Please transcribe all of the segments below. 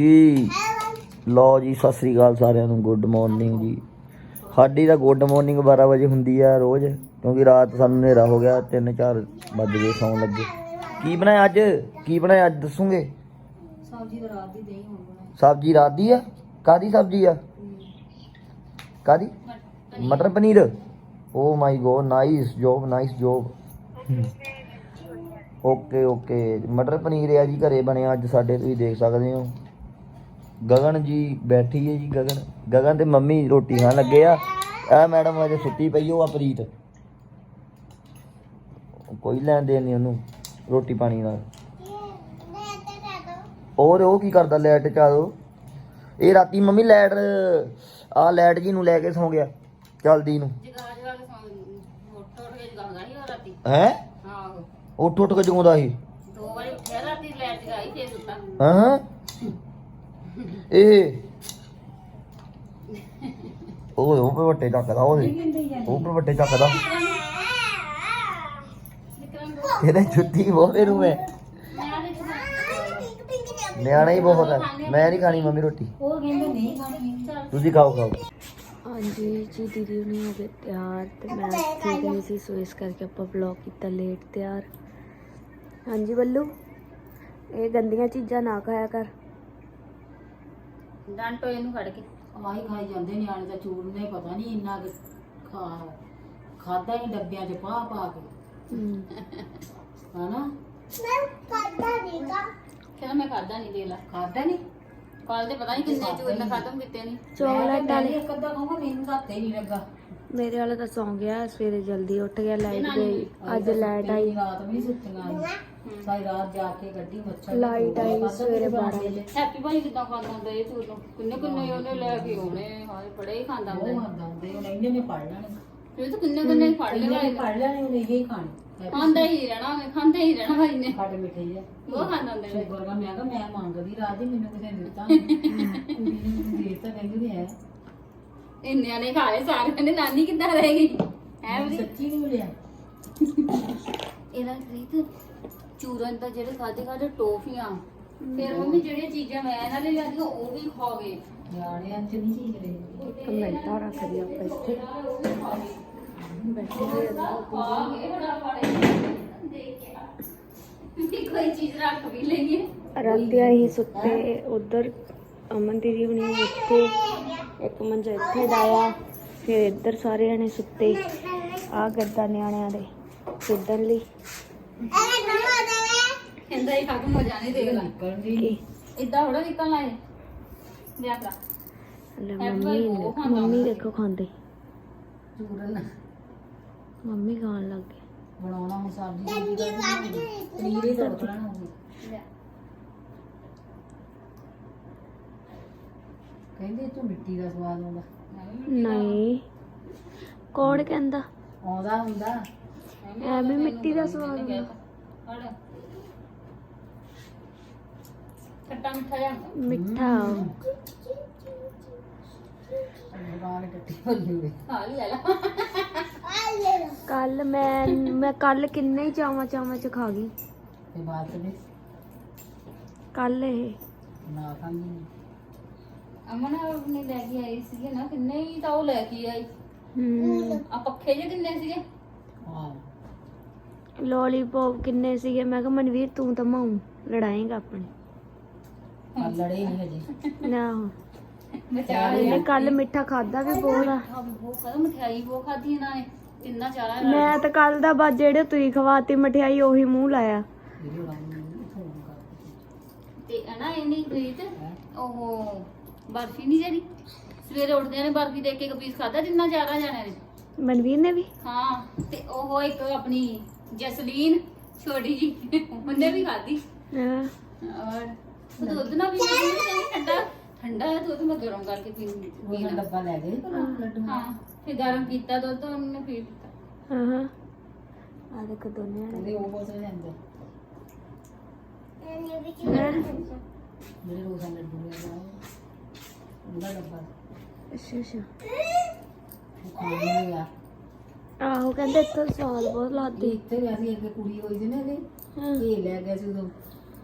ਜੀ। ਲੋ ਜੀ ਸਤਿ ਸ੍ਰੀ ਅਕਾਲ ਸਾਰਿਆਂ ਨੂੰ। ਗੁੱਡ ਮਾਰਨਿੰਗ ਜੀ। ਸਾਡੀ ਤਾਂ ਗੁੱਡ ਮਾਰਨਿੰਗ 12 ਵਜੇ ਹੁੰਦੀ ਆ ਰੋਜ਼ ਕਿਉਂਕਿ ਰਾਤ ਸਾਨੂੰ ਹਨੇਰਾ ਹੋ ਗਿਆ 3-4 ਵੱਜ ਗਏ ਸੌਣ ਲੱਗੇ। ਕੀ ਬਣਾਇਆ ਅੱਜ? ਕੀ ਬਣਾਇਆ ਅੱਜ ਦੱਸੋਗੇ? ਸਬਜ਼ੀ ਰਾਤ ਦੀ ਦਹੀਂ ਹੁਣ ਸਬਜ਼ੀ ਰਾਤ ਦੀ ਆ? ਕਾਦੀ ਸਬਜ਼ੀ ਆ? ਕਾਦੀ matar paneer. Oh my god nice job nice job okay okay. Matar paneer ਆ ਜੀ ਘਰੇ ਬਣਿਆ ਅੱਜ ਸਾਡੇ ਤੁਸੀਂ ਦੇਖ ਸਕਦੇ ਹੋ। ਗਗਨ ਜੀ ਬੈਠੀ ਹੈ ਜੀ ਗਗਨ। ਗਗਨ ਤੇ ਮੰਮੀ ਰੋਟੀ ਖਾਣ ਲੱਗੇ ਆ। ਇਹ ਮੈਡਮ ਅਜੇ ਸੁੱਤੀ ਪਈ ਉਹ ਆ ਪ੍ਰੀਤ। ਕੋਈ ਲੈਣ ਦੇਣ ਨਹੀਂ ਉਹਨੂੰ ਰੋਟੀ ਪਾਣੀ ਨਾਲ। ਹੋਰ ਉਹ ਕੀ ਕਰਦਾ ਲਾਈਟ ਚਾ ਦੋ ਇਹ ਰਾਤੀ ਮੰਮੀ ਲਾਈਟ ਆ ਲਾਈਟ ਜੀ ਨੂੰ ਲੈ ਕੇ ਸੌਂ ਗਿਆ ਚਲਦੀ ਨੂੰ। ਹੈ? ਆਹੋ। ਉੱਠ ਉੱਠ ਕੇ ਜਗਾਉਂਦਾ ਸੀ। ਦੋ ਵਾਰੀ ਉੱਠਿਆ ਰਾਤੀ ਲੈਟ ਜਗਾਈ ਫੇਰ ਸੁੱਤਾ। ਹਾਂ? ਇਹ ਉਹ ਉਹ ਪੇ ਵੱਟੇ ਚੱਕਦਾ ਉਹਦੇ। ਉਹ ਪੇ ਵੱਟੇ ਚੱਕਦਾ। ਇਹਦੇ ਜੁੱਤੀ ਬਹੁਤੇ ਨੂੰ ਮੈਂ। ਮੈਂ ਨਿਆਣਾ ਹੀ ਬਹੁਤ ਹੈ ਮੈਂ ਨਹੀਂ ਖਾਣੀ ਮੰਮੀ ਰੋਟੀ। ਉਹ ਕਹਿੰਦੇ ਨਹੀਂ ਖਾਣੀ ਤੁਸੀਂ ਖਾਓ ਖਾਓ। ਹਾਂਜੀ ਜੀ, ਦੀਦੀ ਹੁਣੀ ਹੋ ਗਏ ਤਿਆਰ ਤੇ ਮੈਂ ਠੀਕ ਨਹੀਂ ਸੀ, ਸੋ ਇਸ ਕਰਕੇ ਆਪਾਂ ਵਲੌਗ ਕੀਤਾ ਲੇਟ ਤਿਆਰ। ਹਾਂਜੀ ਬੱਲੂ, ਇਹ ਗੰਦੀਆਂ ਚੀਜ਼ਾਂ ਨਾ ਖਾਇਆ ਕਰ। ਡਾਂਟੋ ਇਹਨੂੰ ਫੜ ਕੇ। ਆਹੀ ਖਾਈ ਜਾਂਦੇ ਨਿਆਣੇ ਦਾ ਚੂਰਨੇ ਪਤਾ ਨਹੀਂ ਇੰਨਾ ਕੁ ਖਾ ਖਾਦਾ ਹੀ ਡੱਬਿਆਂ 'ਚ ਪਾ ਪਾ ਕੇ। ਹਨਾ? ਕਹਿੰਦਾ ਮੈਂ ਖਾਦਾ ਨਹੀਂ ਦੇ ਲਾ। ਖਾਦਾ ਨਹੀਂ ਕੱਲ ਦੇ ਪਤਾ ਨਹੀਂ ਕਿੰਨੇ ਚੂਰਨ ਖਤਮ ਕੀਤੇ ਨਹੀਂ ਚੌਕਲੇਟ ਵਾਲੇ ਇੱਕ ਅੱਧਾ ਖਾਊਂਗਾ ਮੈਨੂੰ ਤਾਂ ਹੱਥੇ ਨਹੀਂ ਲੱਗਾ। ਮੇਰੇ ਵਾਲਾ ਤਾਂ ਸੌਂ ਗਿਆ ਸਵੇਰੇ ਜਲਦੀ ਉੱਠ ਗਿਆ ਲਾਈਟ ਗਈ ਅੱਜ ਲਾਈਟ ਆਈ। ਰਾਤ ਵੀ ਨੀ ਸੁੱਤੀਆਂ। ਸਾਰੀ ਰਾਤ ਜਾ ਕੇ ਗੱਡੀ ਮੱਛਰ ਲਾਈਟ ਆਈ ਸਵੇਰੇ 12 ਵਜੇ ਹੈਪੀ ਭਾਈ ਕਿਦਾਂ ਖਾਂਦਾ ਹੁੰਦਾ ਇਹ ਚੂਰਨ ਕਿੰਨੇ ਕਿੰਨੇ ਉਹਨੇ ਲੈ ਕੇ ਆਉਣੇ ਹਾਏ ਬੜੇ ਹੀ ਖਾਂਦਾ ਉਹ ਹੁੰਦਾ ਖਾਂਦਾ ਹੁੰਦੇ ਹੁਣ ਇਹਨੇ ਨੇ ਪੜ ਲੈਣੇ। ਇਹ ਤਾਂ ਕਿੰਨੇ ਕਿੰਨੇ ਹੀ ਲਿਆ ਨੇ ਪੜ ਲੈਣੇ ਉਹਨੇ ਇਹ ਖਾਣੇ। ਖਾਂਦਾ ਹੀ ਰਹਿਣਾ ਉਹਨੇ ਖਾਂਦਾ ਹੀ ਰਹਿਣਾ ਭਾਈ ਨੇ। ਖੱਟ ਮਿੱਠੇ ਜਿਹਾ। ਉਹ ਖਾਂਦਾ ਹੁੰਦਾ ਹੈ ਸ਼ੁਕਰ ਕਰ ਮੈਂ ਕਿਹਾ ਮੈਂ ਮੰਗਦੀ ਰਾਤ ਦੀ ਮੈਨੂੰ ਕਿਸੇ ਨੇ ਦਿੱਤਾ ਦੇ ਤਾਂ ਕਹਿੰਦੀ ਹੈ। ਇੰਨਿਆਂ ਨੇ ਖਾਏ ਸਾਰਿਆਂ ਨੇ ਨਾਨੀ ਕਿੱਦਾਂ ਰਹੇਗੀ ਐ ਵੀ ਸੱਚੀ ਨਹੀਂ ਮਿਲਿਆ ਇਹਦਾ ਰੀਤ ਚੂਰਨ ਦਾ ਜਿਹੜੇ ਖਾਦੇ ਖਾਦੇ ਟੋਫੀਆਂ। ਫਿਰ ਮੰਮੀ ਜਿਹੜੀਆਂ ਚੀਜ਼ਾਂ ਮੈਂ ਇਹਨਾਂ ਲਈ ਲਿਆਂਦੀਆਂ ਉਹ ਵੀ ਖਾਵੇ ਨਿਆਣਿਆਂ 'ਚ ਨਹੀਂ ਚੀਜ਼ ਰਹੀ। ਕਮੈਂਟਾਂ ਰੱਖ ਦਿਆ ਆਪਾਂ ਇੱਥੇ। ਬੈਠੇ ਹੋਏ ਆ। ਕੋਈ ਚੀਜ਼ ਰੱਖ ਵੀ ਲਈਏ। ਅਸੀਂ ਸੁੱਤੇ ਉਧਰ ਅਮਨ ਦੀਦੀ ਹੁਣੀ ਇੱਥੇ ਇੱਕ ਮੰਜਾ ਇੱਥੇ ਡਾਇਆ ਫਿਰ ਇੱਧਰ ਸਾਰੇ ਜਣੇ ਸੁੱਤੇ। ਆ ਗੱਦਾ ਨਿਆਣਿਆਂ ਦੇ ਖੇਡਣ ਲਈ। ਕਹਿੰਦਾ ਹੀ ਖਤਮ ਹੋ ਜਾਣੇ ਦੇਖ ਲੈ। ਨਿਕਲਣ ਦੀ ਕੀ ਇਦਾਂ ਥੋੜਾ ਨਿਕਲਣਾ ਹੈ ਲਿਆ ਲੈ ਐਪਲ ਮੰਮੀ ਉਹ ਖਾਂਦਾ ਮੰਮੀ ਦੇਖੋ ਖਾਂਦੇ। ਚੂਰਨ। ਮੰਮੀ ਖਾਣ ਲੱਗ ਗਏ। ਬਣਾਉਣਾ ਹੁਣ ਸਬਜ਼ੀ ਦਾ ਹੀ ਤੜਕ ਲੈਣਾ ਹੋਊਗਾ ਲਿਆ। ਕਹਿੰਦੇ ਤੂੰ ਮਿੱਟੀ ਦਾ ਸਵਾਦ ਆਉਂਦਾ। ਨਹੀਂ। ਕੌਣ ਕਹਿੰਦਾ? ਆਉਂਦਾ ਹੁੰਦਾ। ਐਵੇਂ ਮਿੱਟੀ ਦਾ ਸਵਾਦ ਹੁੰਦਾ ਫੜ ਖੱਟਾ ਮਿੱਠਾ ਹੋਈ ਲੈ ਲਾ। ਕੱਲ ਮੈਂ ਮੈਂ ਕੱਲ ਕਿੰਨੇ ਹੀ ਚਾਵਾਂ ਚਾਵਾਂ ਚ ਖਾ ਗਈ। ਤੇ ਬਾਅਦ ਵਿੱਚ ਕੱਲ ਇਹ। ਨਾ ਖਾਂਦੀ ਅਮਨ ਆਪਣੀ ਲੈ ਕੇ ਆਈ ਸੀਗੇ ਨਾ ਕਿੰਨੇ ਹੀ ਤਾਂ ਉਹ ਲੈ ਕੇ ਆਈ। ਹਮ ਆ ਪੱਖੇ ਜੇ ਕਿੰਨੇ ਸੀਗੇ? ਹਾਂ ਲੋਲੀਪੌਪ ਕਿੰਨੇ ਸੀਗੇ? ਮੈਂ ਕਿਹਾ ਮਨਵੀਰ ਤੂੰ ਤਾਂ ਮਾਉ ਲੜਾਏਗਾ ਆਪਣੇ। ਆ ਲੜੇ ਨਹੀਂ ਹਜੇ। ਨਾ। ਬਚਾ ਇਹਨੇ ਕੱਲ ਮਿੱਠਾ ਖਾਦਾ ਵੀ ਬਹੁਤ ਆ। ਆ ਉਹ ਕਦੋਂ ਮਠਿਆਈ ਉਹ ਖਾਧੀ ਇਹਨਾਂ ਨੇ। ਤਿੰਨਾ ਚਾਰਾ ਮੈਂ ਤਾਂ ਕੱਲ ਦਾ ਬਾਅਦ ਜਿਹੜੇ ਤੁਸੀਂ ਖਵਾਤੀ ਮਠਿਆਈ ਉਹੀ ਮੂੰਹ ਲਾਇਆ। ਇਹਦੇ ਵਾਂਗੂ ਫੋਨ ਕਰ ਤੇ ਹਨਾ ਇਹਨੀ ਪ੍ਰੀਤ ਉਹ ਬਰਫੀ ਨਹੀਂ ਜਿਹੜੀ? ਸਵੇਰੇ ਉੱਠਦੇ ਨੇ ਬਰਫੀ ਦੇਖ ਕੇ ਇੱਕ ਪੀਸ ਖਾਦਾ ਜਿੰਨਾ ਚਾਰਾ ਜਾਣਿਆਂ ਨੇ ਮਨਵੀਰ ਨੇ ਵੀ? ਹਾਂ ਤੇ ਉਹ ਇੱਕ ਆਪਣੀ ਜਸਲੀਨ ਛੋਟੀ ਜੀ ਉਹਨੇ ਵੀ ਖਾਧੀ। ਹਾਂ। ਔਰ ਉਹ ਦੁੱਧ ਨਾ ਵੀ ਕਹਿੰਦੀ ਠੰਡਾ ਠੰਡਾ ਹੈ ਦੁੱਧ ਮੈਂ ਗਰਮ ਕਰਕੇ ਪੀ ਉਹ ਪੀਣਾ ਡੱਬਾ ਲੈ ਗਏ ਲੱਡੂ ਹਾਂ ਫਿਰ ਗਰਮ ਕੀਤਾ ਦੁੱਧ ਉਹਨੇ ਪੀ ਲਿੱਤਾ ਹਾਂ ਹਾਂ। ਆ ਦੇਖ ਦੋਨੇ ਜਣੇ। ਉਹਦੇ ਉਹ ਬੋਤਲ ਜਾਂਦੇ ਹੈਂ? ਜਿਹੜੇ ਰੋਜ਼ਾਂ ਲੱਡੂ ਨਾ ਉਹਦਾ ਡੱਬਾ। ਅੱਛਾ ਅੱਛਾ। ਉਹ ਖਾਣੇ ਨੂੰ ਆ। ਆਹੋ ਕਹਿੰਦੇ ਇੱਥੇ ਸਵਾਦ ਬਹੁਤ ਲੱਗਦੀ। ਇੱਥੇ ਵੀ ਅਸੀਂ ਇੱਕ ਕੁੜੀ ਹੋਈ ਸੀ ਨਾ ਇਹਦੇ ਹਾਂ। ਇਹ ਲੈ ਗਿਆ ਸੀ ਉਦੋਂ।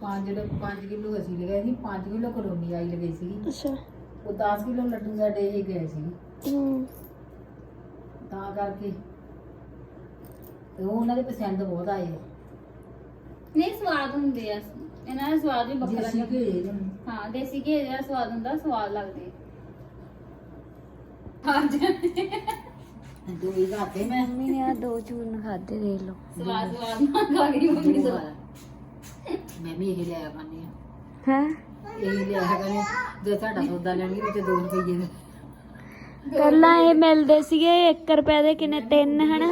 5 5 ਕਿਲੋ ਅਸੀਂ ਲਗਾਏ ਸੀ 5 ਕਿਲੋ ਕਲੋਨੀ ਆਈ ਲਗਾਈ ਸੀ ਅੱਛਾ। ਉਹ 10 ਕਿਲੋ ਲੱਡੂ ਸਾਡੇ ਇਹ ਗਏ ਸੀ। ਹੂੰ। ਤਾਂ ਕਰਕੇ ਤੇ ਉਹ ਉਹਨਾਂ ਦੇ ਪਸੰਦ ਬਹੁਤ ਆਏ। ਨਹੀਂ ਸਵਾਦ ਹੁੰਦੇ ਆ। ਇਹਨਾਂ ਦਾ ਸਵਾਦ ਵੀ ਵੱਖਰਾ ਦੇਸੀ ਜਿਹਾ ਘੇ ਦੇ ਹਾਂ ਦੇਸੀ ਘੀ ਦਾ ਸਵਾਦ ਹੁੰਦਾ ਸਵਾਦ ਲੱਗਦੇ। ਹਾਂ ਦੋ ਹੀ ਘਾਤੇ ਮੈਂ। ਮੰਮੀ ਨੇ ਆ ਦੋ ਚੂਰਨ ਖਾਦੇ ਦੇਖ ਲਓ। ਸਵਾਦ ਸਵਾਦ ਨਾ ਖਾ ਗਈ ਮੰਮੀ ਤੋਂ ਮੈਂ ਵੀ ਇਹ ਲਿਆਇਆ ਕਰਨੀ ਆ ਹੈ? ਇਹ ਲਿਆਇਆ ਕਰਨੀ ਜੇ ਸਾਡਾ ਸੌਦਾ ਲੈਣੀ ਵਿੱਚ 2 ਰੁਪਏ ਦੇ। ਪਹਿਲਾਂ ਇਹ ਮਿਲਦੇ ਸੀਗੇ 1 ਰੁਪਏ ਦੇ ਕਿੰਨੇ? ਤਿੰਨ ਹਨਾ?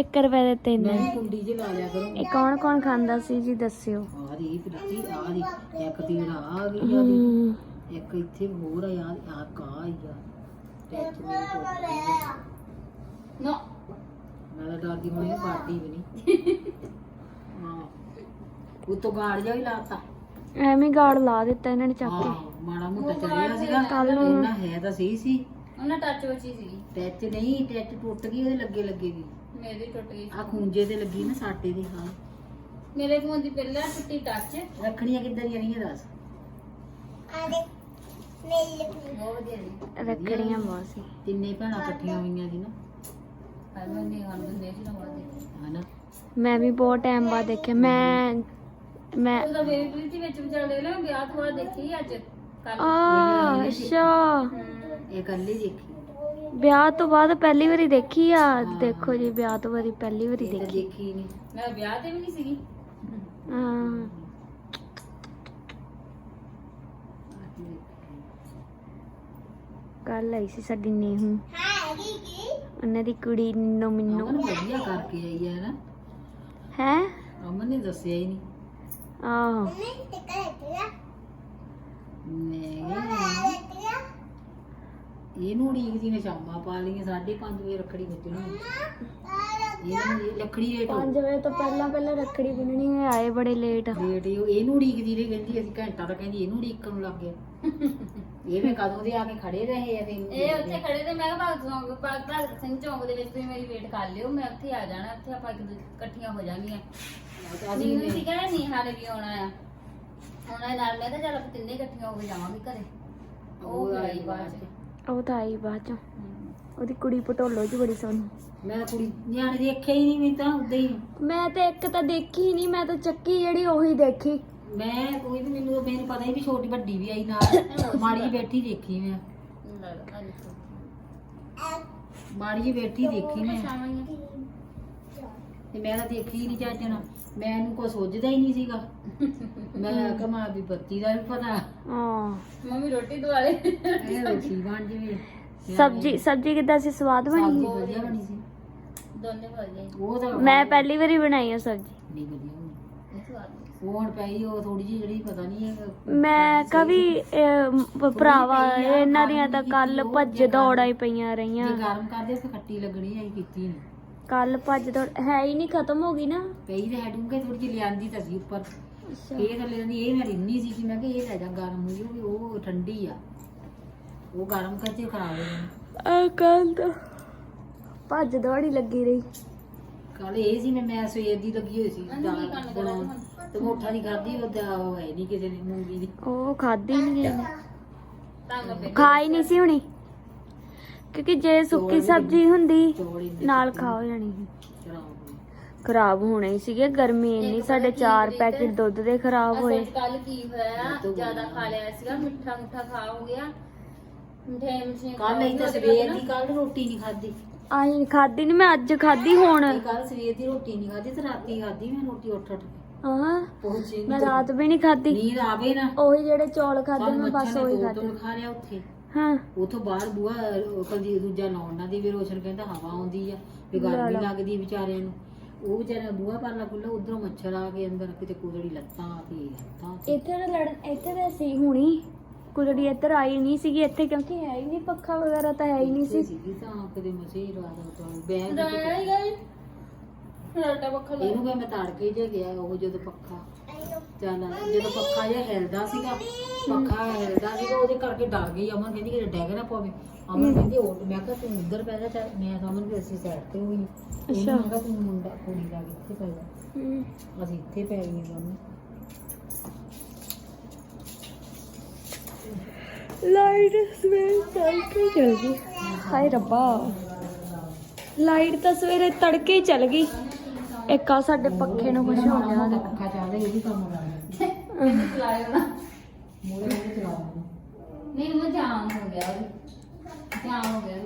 1 ਰੁਪਏ ਦੇ ਤਿੰਨ। ਮੈਂ ਕੁੰਡੀ 'ਚ ਲਾ ਲਿਆ ਕਰੂੰ ਇਹ ਕੌਣ ਕੌਣ ਖਾਂਦਾ ਸੀ ਜੀ ਦੱਸਿਓ। ਆ ਰਹੀ ਪ੍ਰੀਤੀ ਆ ਰਹੀ। ਇੱਕ ਤੀਰ ਆ ਗਈ ਆ ਹੂੰ। ਇੱਕ ਇੱਥੇ ਹੋਰ ਆ ਯਾਰ ਆ ਕਾ ਆ। ਯਾਰ ਟੈਚ ਨੋ। ਮੈਂ ਤਾਂ ਡਰਦੀ ਹੋਣੀ ਪਾਰਟੀ ਵੀ ਨਹੀਂ। ਹਾਂ। ਉਤੋਂ ਗਾੜ ਜਾ ਵੀ ਲਾਤਾ ਐਵੇਂ ਗਾੜ ਲਾ ਦਿੱਤਾ ਇਹਨਾਂ ਨੇ ਚੱਕ ਕੇ। ਹਾਂ ਮਾੜਾ ਮੋਟਾ ਚੱਲਿਆ ਸੀਗਾ। ਕੱਲ੍ਹ ਨੂੰ- ਇੰਨਾ ਹੈ ਤਾਂ ਸਹੀ ਸੀ। ਉਹਨਾਂ ਟੱਚ ਵੱਚੀ ਸੀ ਟੈਚ ਨਹੀਂ ਟੈਚ ਟੁੱਟ ਗਈ ਉਹਦੇ ਲੱਗੇ ਲੱਗੇ ਦੀ ਮੇਰੀ ਟੁੱਟ ਗਈ ਆ ਖੂੰਜੇ ਤੇ ਲੱਗੀ ਨਾ ਸਾਟੇ ਦੇ ਹਾਂ। ਮੇਰੇ ਫੋਨ ਦੀ ਪਹਿਲਾਂ ਟੁੱਟੀ ਟੱਚ। ਰੱਖਣੀਆਂ ਕਿੱਦਾਂ ਦੀਆਂ ਰਹੀਆਂ ਦੱਸ? ਬਹੁਤ ਵਧੀਆ ਜੀ। ਰੱਖੜੀਆਂ ਬਹੁਤ ਸੀ। ਤਿੰਨੇ ਭੈਣਾਂ ਇਕੱਠੀਆਂ ਹੋਈਆਂ ਸੀ ਨਾ। ਹਾਏ ਮੈਂ ਨਹੀਂ ਆਉਂਦਾ ਹੁੰਦੇ ਸੀ ਨਾ ਬਾਅਦ ਹਨਾ ਮੈਂ ਵੀ ਬਹੁਤ ਟਾਈਮ ਬਾਅਦ ਦੇਖਿਆ। ਮੈਂ ਮੈਂ ਉਹਦਾ ਬੇਬੀ ਪ੍ਰੀਤੀ ਵਿੱਚ ਵਿਚਾਰ ਦੇ ਲਿਆ ਵਿਆਹ ਤੋਂ ਬਾਅਦ ਦੇਖੀ ਅੱਜ ਕੱਲ ਆ ਅੱਛਾ। ਇਹ ਕੱਲੀ ਦੇਖੀ। ਵਿਆਹ ਤੋਂ ਬਾਅਦ ਪਹਿਲੀ ਵਾਰੀ ਦੇਖੀ ਆ? ਦੇਖੋ ਜੀ ਵਿਆਹ ਤੋਂ ਬਾਅਦ ਪਹਿਲੀ ਵਾਰੀ ਇਹ ਤਾਂ ਦੇਖੀ। ਦੇਖੀ ਨਹੀਂ। ਮੈਂ ਵਿਆਹ ਤੇ ਵੀ ਨਹੀਂ ਸੀਗੀ। ਹਾਂ। ਕੱਲ ਆਈ ਸੀ ਸਾਡੀ ਨੇਹੂ। ਉਹਨਾਂ ਦੀ ਕੁੜੀ ਨੂੰ ਮੈਨੂੰ। ਅਮਨ ਵਧੀਆ ਕਰਕੇ ਆਈ ਹੈ ਨਾ। ਹੈ? ਅਮਨ ਨੇ ਦੱਸਿਆ ਹੀ ਨਹੀਂ। ਆਹੋ। ਮੈਂ ਇਹਨੂੰ ਉਡੀਕਦੀ ਨੇ ਸ਼ਾਮਾਂ ਪਾ ਲਈਆਂ 5:30 ਵਜੇ ਰੱਖੜੀ ਵੱਜਣੀ ਇਹ ਲੱਕੜੀ ਰੇਟ 5 ਵਜੇ ਤੋਂ ਪਹਿਲਾਂ ਪਹਿਲਾਂ ਰੱਖੜੀ ਬੰਨਣੀ ਹੋਏ ਆਏ ਬੜੇ ਲੇਟ ਰੇਟ ਇਹ- ਇਹਨੂੰ ਉਡੀਕਦੀ ਰਹੀ ਕਹਿੰਦੀ ਅਸੀਂ ਘੰਟਾ ਤਾਂ ਕਹਿੰਦੀ ਇਹਨੂੰ ਉਡੀਕਣ ਨੂੰ ਲੱਗ ਗਿਆ ਇਹ ਵੀ ਕਦੋਂ ਦੇ ਆ ਕੇ ਖੜੇ ਰਹੇ ਆ ਤੇ ਇਹ ਉੱਥੇ ਖੜੇ ਤੇ ਮੈਂ ਕਿਹਾ ਭਗਤ ਚੌਂਕ ਭਗਤ ਭਗਤ ਸਿੰਘ ਚੌਂਕ ਦੇ ਵਿੱਚ ਤੁਸੀਂ ਮੇਰੀ ਵੇਟ ਕਰ ਲਿਓ ਮੈਂ ਉੱਥੇ ਆ ਜਾਣਾ ਉੱਥੇ ਆਪਾਂ ਇੱਕ ਦੂਜੇ ਇਕੱਠੀਆਂ ਹੋ ਜਾਣਗੀਆਂ ਅਸੀਂ ਮੈਨੂੰ ਸੀਗਾ ਨਾ ਨੀਹਾ ਨੇ ਵੀ ਆਉਣਾ ਆ। ਉਹਨਾਂ ਦੇ ਨਾਲ ਮੈਂ ਕਿਹਾ ਚੱਲ ਆਪਾਂ ਤਿੰਨੇ ਇਕੱਠੀਆਂ ਹੋ ਕੇ ਜਾਵਾਂਗੇ ਘਰੇ। ਉਹ ਆਈ ਬਾਅਦ ਚ। ਉਹ ਤਾਂ ਆਈ ਬਾਅਦ ਚੋਂ। ਉਹਦੀ ਕੁੜੀ ਪਟੋਲੋ ਚ ਬੜੀ ਸੋਹਣੀ। ਮੈਂ ਤਾਂ ਕੁੜੀ ਨਿਆਣੇ ਦੇਖਿਆ ਹੀ ਨਹੀਂ ਮੈਂ ਤਾਂ ਉਦਾਂ ਹੀ। ਮੈਂ ਤੇ ਇੱਕ ਤਾਂ ਦੇਖੀ ਨਹੀਂ ਮੈਂ ਤਾਂ ਚੱਕੀ ਜਿਹੜੀ ਉਹੀ ਦੇਖੀ। ਮੈਂ ਕੋਈ ਵੀ ਮੈਨੂੰ ਮੈਨੂੰ ਪਤਾ ਹੀ ਵੀ ਛੋਟੀ ਵੱਡੀ ਵੀ ਆਈ ਨਾਲ। ਮਾੜੀ ਜਿਹੀ ਬੈਠੀ ਦੇਖੀ ਮੈਂ। ਮਾੜੀ ਜਿਹੀ ਬੈਠੀ ਦੇਖੀ ਮੈਂ। ਤੇ ਮੈਂ ਤਾਂ ਦੇਖੀ ਹੀ ਨਹੀਂ ਚਾਚਣਾ ਮੈਨੂੰ ਕੋਈ ਸੋਚਦਾ ਹੀ ਨਹੀਂ ਸੀਗਾ। ਮੈਂ ਕਮਾ ਵੀ ਬੱਤੀ ਦਾ ਵੀ ਪਤਾ। ਹਾਂ। ਮੰਮੀ ਰੋਟੀ ਦਵਾਲੇ ਇਹ ਰੋਟੀ ਬਣ ਜਵੇ। ਸਬਜੀ ਸਬਜੀ ਕਿੱਦਾਂ ਸੀ? ਸਵਾਦ ਬਣੀ? ਸਬਜ਼ੀ ਵਧੀਆ ਬਣੀ ਸੀ। ਦੋਨੇ ਵਧੀਆ ਉਹ ਤਾਂ ਮੈਂ ਪਹਿਲੀ ਵਾਰੀ ਬਣਾਈ ਆ ਸਬਜੀ। ਨਹੀਂ ਵਧੀਆ ਸਵਾਦ ਉਹ ਹੁਣ ਪਈ ਉਹ ਥੋੜੀ ਜਿਹੀ ਜਿਹੜੀ ਪਤਾ ਨਹੀਂ ਹੈ ਮੈਂ ਕਵੀ ਭਰਾਵਾ ਇਹਨਾਂ ਦੀਆਂ ਤਾਂ ਕੱਲ ਭੱਜ ਦੌੜਾਂ ਹੀ ਪਈਆਂ ਜੇ ਰਹੀਆਂ ਗਰਮ ਕਰਦੇ ਫਿਰ ਖੱਟੀ ਲੱਗਣੀ ਆਈ ਕੀਤੀ ਨਹੀਂ ਕੱਲ ਭੱਜ ਦੌੜ ਹੈ ਹੀ ਨਹੀਂ ਖਤਮ ਹੋ ਗਈ ਨਾ। ਪਈ ਤੇ ਹੈਡੂਗੇ ਥੋੜੀ ਜਿਹੀ ਲਿਆਂਦੀ ਤਾਂ ਸੀ ਉੱਪਰ। ਇਹ ਥੱਲੇ ਜਾਂਦੀ ਇਹ ਮੈਂ ਰਿੰਨੀ ਸੀ ਕਿ ਮੈਂ ਕਿ ਇਹ ਲੈ ਜਾ ਗਰਮ ਹੋਈ ਉਹ ਵੀ ਉਹ ਠੰਡੀ ਆ। ਉਹ ਗਰਮ ਕਰਕੇ ਖਰਾਬ ਹੋ ਜਾਣੀ ਆ ਕੱਲ ਤਾਂ ਭੱਜ ਦੌੜੀ ਲੱਗੀ ਰਹੀ। ਕੱਲ ਇਹ ਸੀ ਮੈਂ ਮੈਂ ਸਵੇਰ ਦੀ ਲੱਗੀ ਹੋਈ ਸੀ ਦਾਲ ਬਣਾਉਣ। ਤੇ ਮੋਠਾ ਨਹੀਂ ਕਰਦੀ ਉਹਦਾ ਉਹ ਹੈ ਨਹੀਂ ਕਿਸੇ ਦੀ ਮੂੰਗੀ ਦੀ। ਉਹ ਖਾਦੀ ਨਹੀਂ ਪੇ ਖਾਈ ਨਹੀਂ ਸੀ ਹੁਣੀ। ਕਿਉਂਕਿ ਜੇ ਸੁੱਕੀ ਸਬਜ਼ੀ ਹੁੰਦੀ ਨਾਲ ਖਾਓ ਜਾਣੀ ਸੀ। ਖਰਾਬ ਹੋਣੇ ਹੀ ਸੀਗੇ ਗਰਮੀ ਇੰਨੀ ਸਾਡੇ ਚਾਰ ਪੈਕੇਟ ਦੁੱਧ ਦੇ ਖਰਾਬ ਹੋਏ। ਕੱਲ ਕੀ ਹੋਇਆ ਜ਼ਿਆਦਾ ਖਾ ਲਿਆ ਸੀਗਾ ਮਿੱਠਾ ਮਿੱਠਾ ਖਾ ਹੋ ਗਿਆ। ਮਿਠਾਈ ਕੱਲ ਅਸੀਂ ਤਾਂ ਸਵੇਰ ਦੀ ਕੱਲ ਰੋਟੀ ਨਹੀਂ ਖਾਦੀ ਆਈ ਖਾਦੀ ਨਹੀਂ ਮੈਂ ਅੱਜ ਖਾਦੀ ਹੁਣ। ਕੱਲ ਸਵੇਰ ਦੀ ਰੋਟੀ ਨਹੀਂ ਖਾਦੀ ਤੇ ਰਾਤੀ ਖਾਦੀ ਮੈਂ ਰੋਟੀ ਉੱਠ ਉੱਠ ਕੇ। ਹਾਂ ਪਹੁੰਚੇ ਮੈਂ ਰਾਤ ਵੀ ਨਹੀਂ ਖਾਦੀ ਨੀਂਦ ਆਵੇ ਨਾ। ਉਹੀ ਜਿਹੜੇ ਚੌਲ ਖਾਦੇ ਮੈਂ ਬਸ ਉਹੀ ਖਾਦੇ ਖਾ ਲਿਆ ਉੱਥੇ। ਹਾਂ। ਉਥੋਂ ਬਾਹਰ ਬੂਆ ਕਦੀ ਦੂਜਾ ਲਾਉਣ ਨਾ ਦੀ ਵੀ ਰੋਸ਼ਨ ਕਹਿੰਦਾ ਹਵਾ ਆਉਂਦੀ ਆ ਵੀ ਗਰਮੀ ਲੱਗਦੀ ਵਿਚਾਰਿਆਂ ਨੂੰ। ਉਹ ਵਿਚਾਰਾ ਬੂਆ ਪਰਲਾ ਖੁੱਲਾ ਉਧਰੋਂ ਮੱਛਰ ਆ ਕੇ ਅੰਦਰ ਕਿਤੇ ਕੁਦੜੀ ਲੱਤਾਂ ਹੱਥਾਂ ਤੇ। ਇੱਥੇ ਤਾਂ ਲੜਨ ਇੱਥੇ ਤਾਂ ਸੀ ਹੁਣੀ ਕੁਦੜੀ ਇੱਧਰ ਆਈ ਨਹੀਂ ਸੀਗੀ ਇੱਥੇ ਕਿਉਂਕਿ ਹੈ ਹੀ ਨਹੀਂ ਪੱਖਾ ਵਗੈਰਾ ਤਾਂ ਹੈ ਹੀ ਨਹੀਂ ਸੀ। ਸੀਗੀ ਤਾਂ ਕਿਤੇ ਮਸੇ ਰਾਤ ਤੋਂ ਬੈਗ ਰਾਇਆ ਹੀ ਗਈ। ਰੋਟਾ ਪੱਖਾ ਲਾ ਇਹਨੂੰ ਮੈਂ ਤਾੜਕੇ ਜੇ ਗਿਆ ਉਹ ਜਦੋਂ ਪੱਖਾ ਚੱਲ ਜਦੋਂ ਪੱਖਾ ਜਿਹਾ ਹਿਲਦਾ ਸੀਗਾ ਪੱਖਾ ਹਿਲਦਾ ਸੀਗਾ ਉਹਦੇ ਕਰਕੇ ਡਰ ਗਈ। ਅਮਨ ਕਹਿੰਦੀ ਕਿ ਡੈਗ ਨਾ ਪਵੇ। ਅਮਨ ਕਹਿੰਦੀ ਉਹ ਮੈਂ ਕਿਹਾ ਤੂੰ ਉੱਧਰ ਪੈ ਜਾ ਚੱਲ। ਮੈਂ ਤਾਂ ਅਮਨ ਵੀ ਅਸੀਂ ਸਾਈਡ ਤੇ ਹੋਈ। ਇਹਨੂੰ ਮੈਂ ਕਿਹਾ ਤੂੰ ਮੁੰਡਾ ਕੁੜੀ ਦਾ ਇੱਥੇ ਪੈ ਜਾ। ਹਮ, ਅਸੀਂ ਇੱਥੇ ਪੈ ਗਏ ਦੋਨੋਂ ਲਾਈਟ ਸਵੇਰੇ ਤੜਕੇ ਚਲ ਗਈ। ਹਾਏ ਰੱਬਾ। ਲਾਈਟ ਤਾਂ ਸਵੇਰੇ ਤੜਕੇ ਹੀ ਚਲ ਗਈ। ਇੱਕ ਆ ਸਾਡੇ ਪੱਖੇ ਨੂੰ ਕੁਝ ਹੋ ਗਿਆ। ਦੇਖ ਪੱਖਾ ਚੱਲਦਾ ਇਹ ਵੀ ਕੰਮ ਕਰਦਾ ਚਲਾਇਓ ਨਾ ਮੋੜੇ ਮੋੜੇ ਚਲਾਉਂਦਾ ਨਹੀਂ ਮੈਂ ਜਾਮ ਹੋ ਗਿਆ ਜਾਮ ਹੋ ਗਿਆ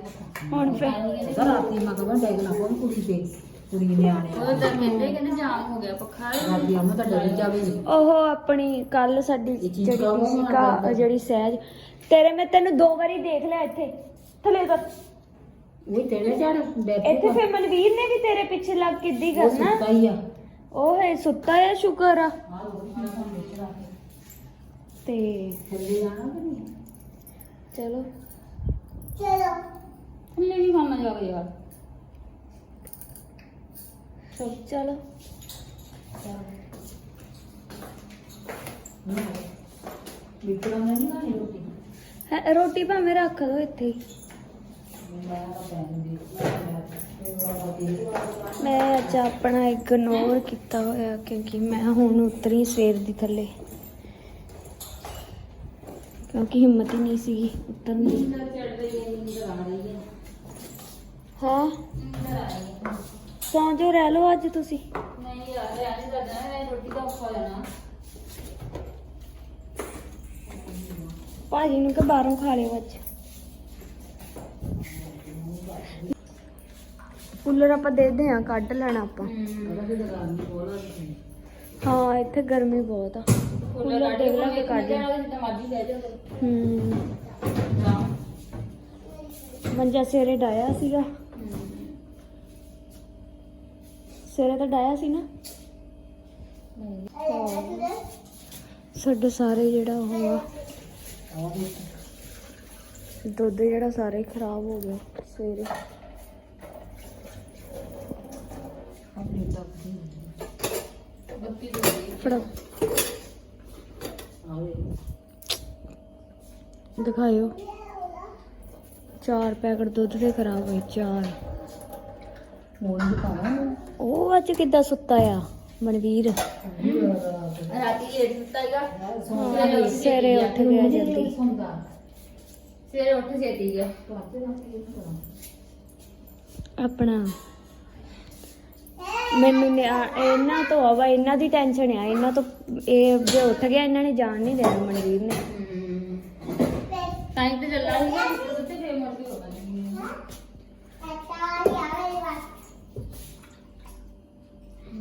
ਹੁਣ ਫਿਰ? ਰਾਤੀ ਮੈਂ ਕਹਾਂ ਡੈਗ ਨਾ ਕੋਈ ਕੁੜੀ ਦੇ ਕੁੜੀ ਨਿਆਣੇ ਉਹ ਤਾਂ ਕਹਿੰਦੇ ਕਹਿੰਦੇ ਜਾਮ ਹੋ ਗਿਆ ਪੱਖਾ ਰਾਤੀ ਆਮਾ ਤਾਂ ਜਾਵੇ। ਉਹ ਆਪਣੀ ਕੱਲ ਸਾਡੀ ਜਿਹੜੀ। ਜਿਹੜੀ ਸਹਿਜ ਤੇਰੇ ਮੈਂ ਤੈਨੂੰ ਦੋ ਵਾਰੀ ਦੇਖ ਲਿਆ ਇੱਥੇ ਥੱਲੇ ਕਰ ਉਹ ਤੇਰੇ ਚੜ ਬੈਠੇ ਇੱਥੇ ਫਿਰ ਮਨਵੀਰ ਨੇ ਵੀ ਤੇਰੇ ਪਿੱਛੇ ਲੱਗ ਕਿੱਦੀ ਉਹ ਕਰਨਾ ਸੁੱਤਾ ਹੀ ਆ ਉਹ ਹੈ ਸੁੱਤਾ ਹੈ ਸ਼ੁਕਰ ਆ ਤੇ ਥੱਲੇ ਜਾਣਾ ਕਿ ਨਹੀਂ ਚਲੋ ਥੱਲੇ ਵੀ ਕੰਮ ਜਾਵੇ ਯਾਰ ਚਲੋ ਵਿਕਰਮ ਨੇ ਨਹੀਂ ਖਾਣੀ ਰੋਟੀ ਹੈ, ਰੋਟੀ ਭਾਵੇਂ ਰੱਖ ਦੋ ਇੱਥੇ ਹੀ। ਮੈਂ ਅੱਜ ਆਪਣਾ ਇਗਨੋਰ ਕੀਤਾ ਹੋਇਆ, ਕਿਉਂਕਿ ਮੈਂ ਹੁਣ ਉਤਰੀ ਸਵੇਰ ਦੀ ਥੱਲੇ। ਕਿਉਂਕਿ ਹਿੰਮਤ ਹੀ ਨਹੀਂ ਸੀਗੀ ਉਤਰਨ ਦੀ। ਹੈ? ਨੀਂਦ ਆ ਹਾਂ ਸੌਂ ਜੋ ਰਹਿ ਲਓ ਅੱਜ ਤੁਸੀਂ? ਨਹੀਂ ਯਾਰ ਇਹ ਨਹੀਂ ਕਰਦਾ ਮੈਂ ਰੋਟੀ ਦਾ ਔਖਾ ਹੋ ਜਾਣਾ। ਭਾਜੀ ਨੂੰ ਕਿ ਬਾਹਰੋਂ ਖਾ ਲਿਓ ਅੱਜ? ਕੂਲਰ ਆਪਾਂ ਦੇਖਦੇ ਹਾਂ ਕੱਢ ਲੈਣਾ ਆਪਾਂ। ਹਾਂ ਇੱਥੇ ਗਰਮੀ ਬਹੁਤ ਆ। ਕੂਲਰ ਦੇਖ ਲਾ ਕੇ ਕੱਢ ਲੈ ਹੂੰ। ਮੰਜਾ ਸਵੇਰੇ ਡਾਇਆ ਸੀਗਾ। ਸਵੇਰੇ ਤਾਂ ਡਾਇਆ ਸੀ ਨਾ। ਸਾਡੇ ਸਾਰੇ ਜਿਹੜਾ ਉਹ ਆ। ਦੁੱਧ ਜਿਹੜਾ ਸਾਰਾ ਹੀ ਖਰਾਬ ਹੋ ਗਿਆ ਸਵੇਰੇ। ਆਪਣੀ ਤੱਕ ਬੱਤੀ ਦੋ ਗਈ ਫੜਾ। ਆਵੇ ਦਿਖਾਇਓ। ਚਾਰ ਪੈਕਟ ਦੁੱਧ ਦੇ ਖਰਾਬ ਹੋਏ ਚਾਰ। ਨੂੰ ਪਾਵਾਂ ਉਹ ਅੱਜ ਕਿੱਦਾਂ ਸੁੱਤਾ ਆ? ਮਨਵੀਰ। ਰਾਤੀ ਲੇਟ ਸੁੱਤਾ ਹੈਗਾ ਹਾਂ, ਸਵੇਰੇ ਉੱਠ ਗਿਆ ਜਲਦੀ। ਸਵੇਰੇ ਉੱਠ ਛੇਤੀ ਗਿਆ। ਆਪਣਾ। ਮੈਨੂੰ ਨੇ ਆ- ਇਹਨਾਂ ਤੋਂ ਆਵਾ ਇਹਨਾਂ ਦੀ ਟੈਨਸ਼ਨ ਆ। ਇਹਨਾਂ ਤੋਂ ਇਹ ਜੇ ਉੱਠ ਗਿਆ ਇਹਨਾਂ ਨੇ ਜਾਣ ਨਹੀਂ ਦੇਣਾ ਮਨਵੀਰ ਨੇ। ਟਾਈਮ ਤੇ ਚੱਲਾ ਤੇ ਕੇ ਹੋਗਾ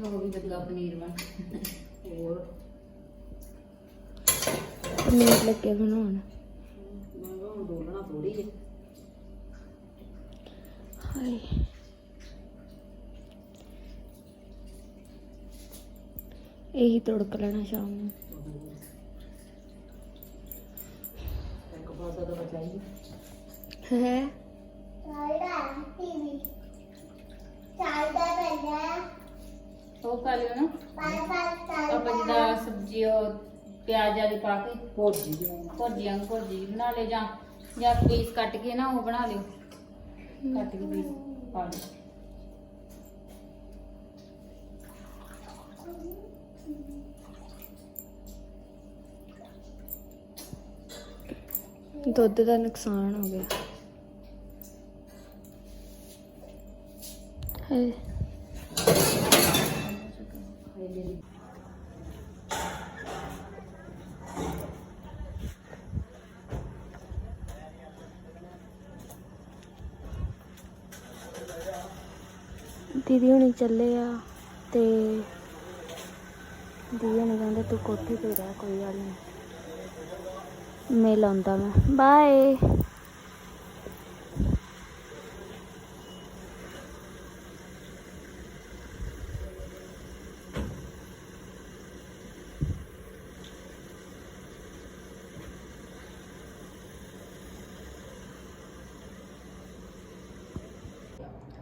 ਵੀ ਪਨੀਰ ਬਣ ਹੋਰ? ਪਨੀਰ ਲੱਗੇ ਬਣਾਉਣ। ਮੈਂ ਕਿਹਾ ਹੁਣ ਡੋਲਣਾ ਥੋੜੀ ਜਿਹੀ ਹਾਏ। ਇਹੀ ਤੜਕ ਲੈਣਾ ਸ਼ਾਮ ਨੂੰ। ਇੱਕ ਪਾਸਾ ਤਾਂ ਬਚਾਈ ਹੈ ਉਹ ਪਾ ਲਿਓ ਨਾ। ਆਪਾਂ ਜਿੱਦਾਂ ਸਬਜ਼ੀ ਉਹ ਪਿਆਜ਼ ਵਾਲੀ ਪਾ ਕੇ ਭੋਜੀ ਦੀ ਭੁਰਜੀਆਂ ਨੂੰ ਭੁਰਜੀ ਬਣਾ ਲਿਓ ਜਾਂ ਜਾਂ ਪੀਸ ਕੱਟ ਕੇ ਨਾ ਉਹ ਬਣਾ ਲਿਓ। ਕੱਟ ਕੇ ਪੀਸ ਪਾ ਲਿਓ। ਦੁੱਧ ਦਾ ਨੁਕਸਾਨ ਹੋ ਗਿਆ। ਹਾਏ। ਦੀਦੀ ਹੁਣੀ ਚੱਲੇ ਆ ਤੇ ਦੀਦੀ ਹੁਣੀ ਕਹਿੰਦੇ ਤੂੰ ਕੋਠੇ ਤੇ ਰਹਿ, ਕੋਈ ਗੱਲ ਨਹੀਂ ਮੇਲ ਆਉਂਦਾ ਮੈਂ। ਬਾਏ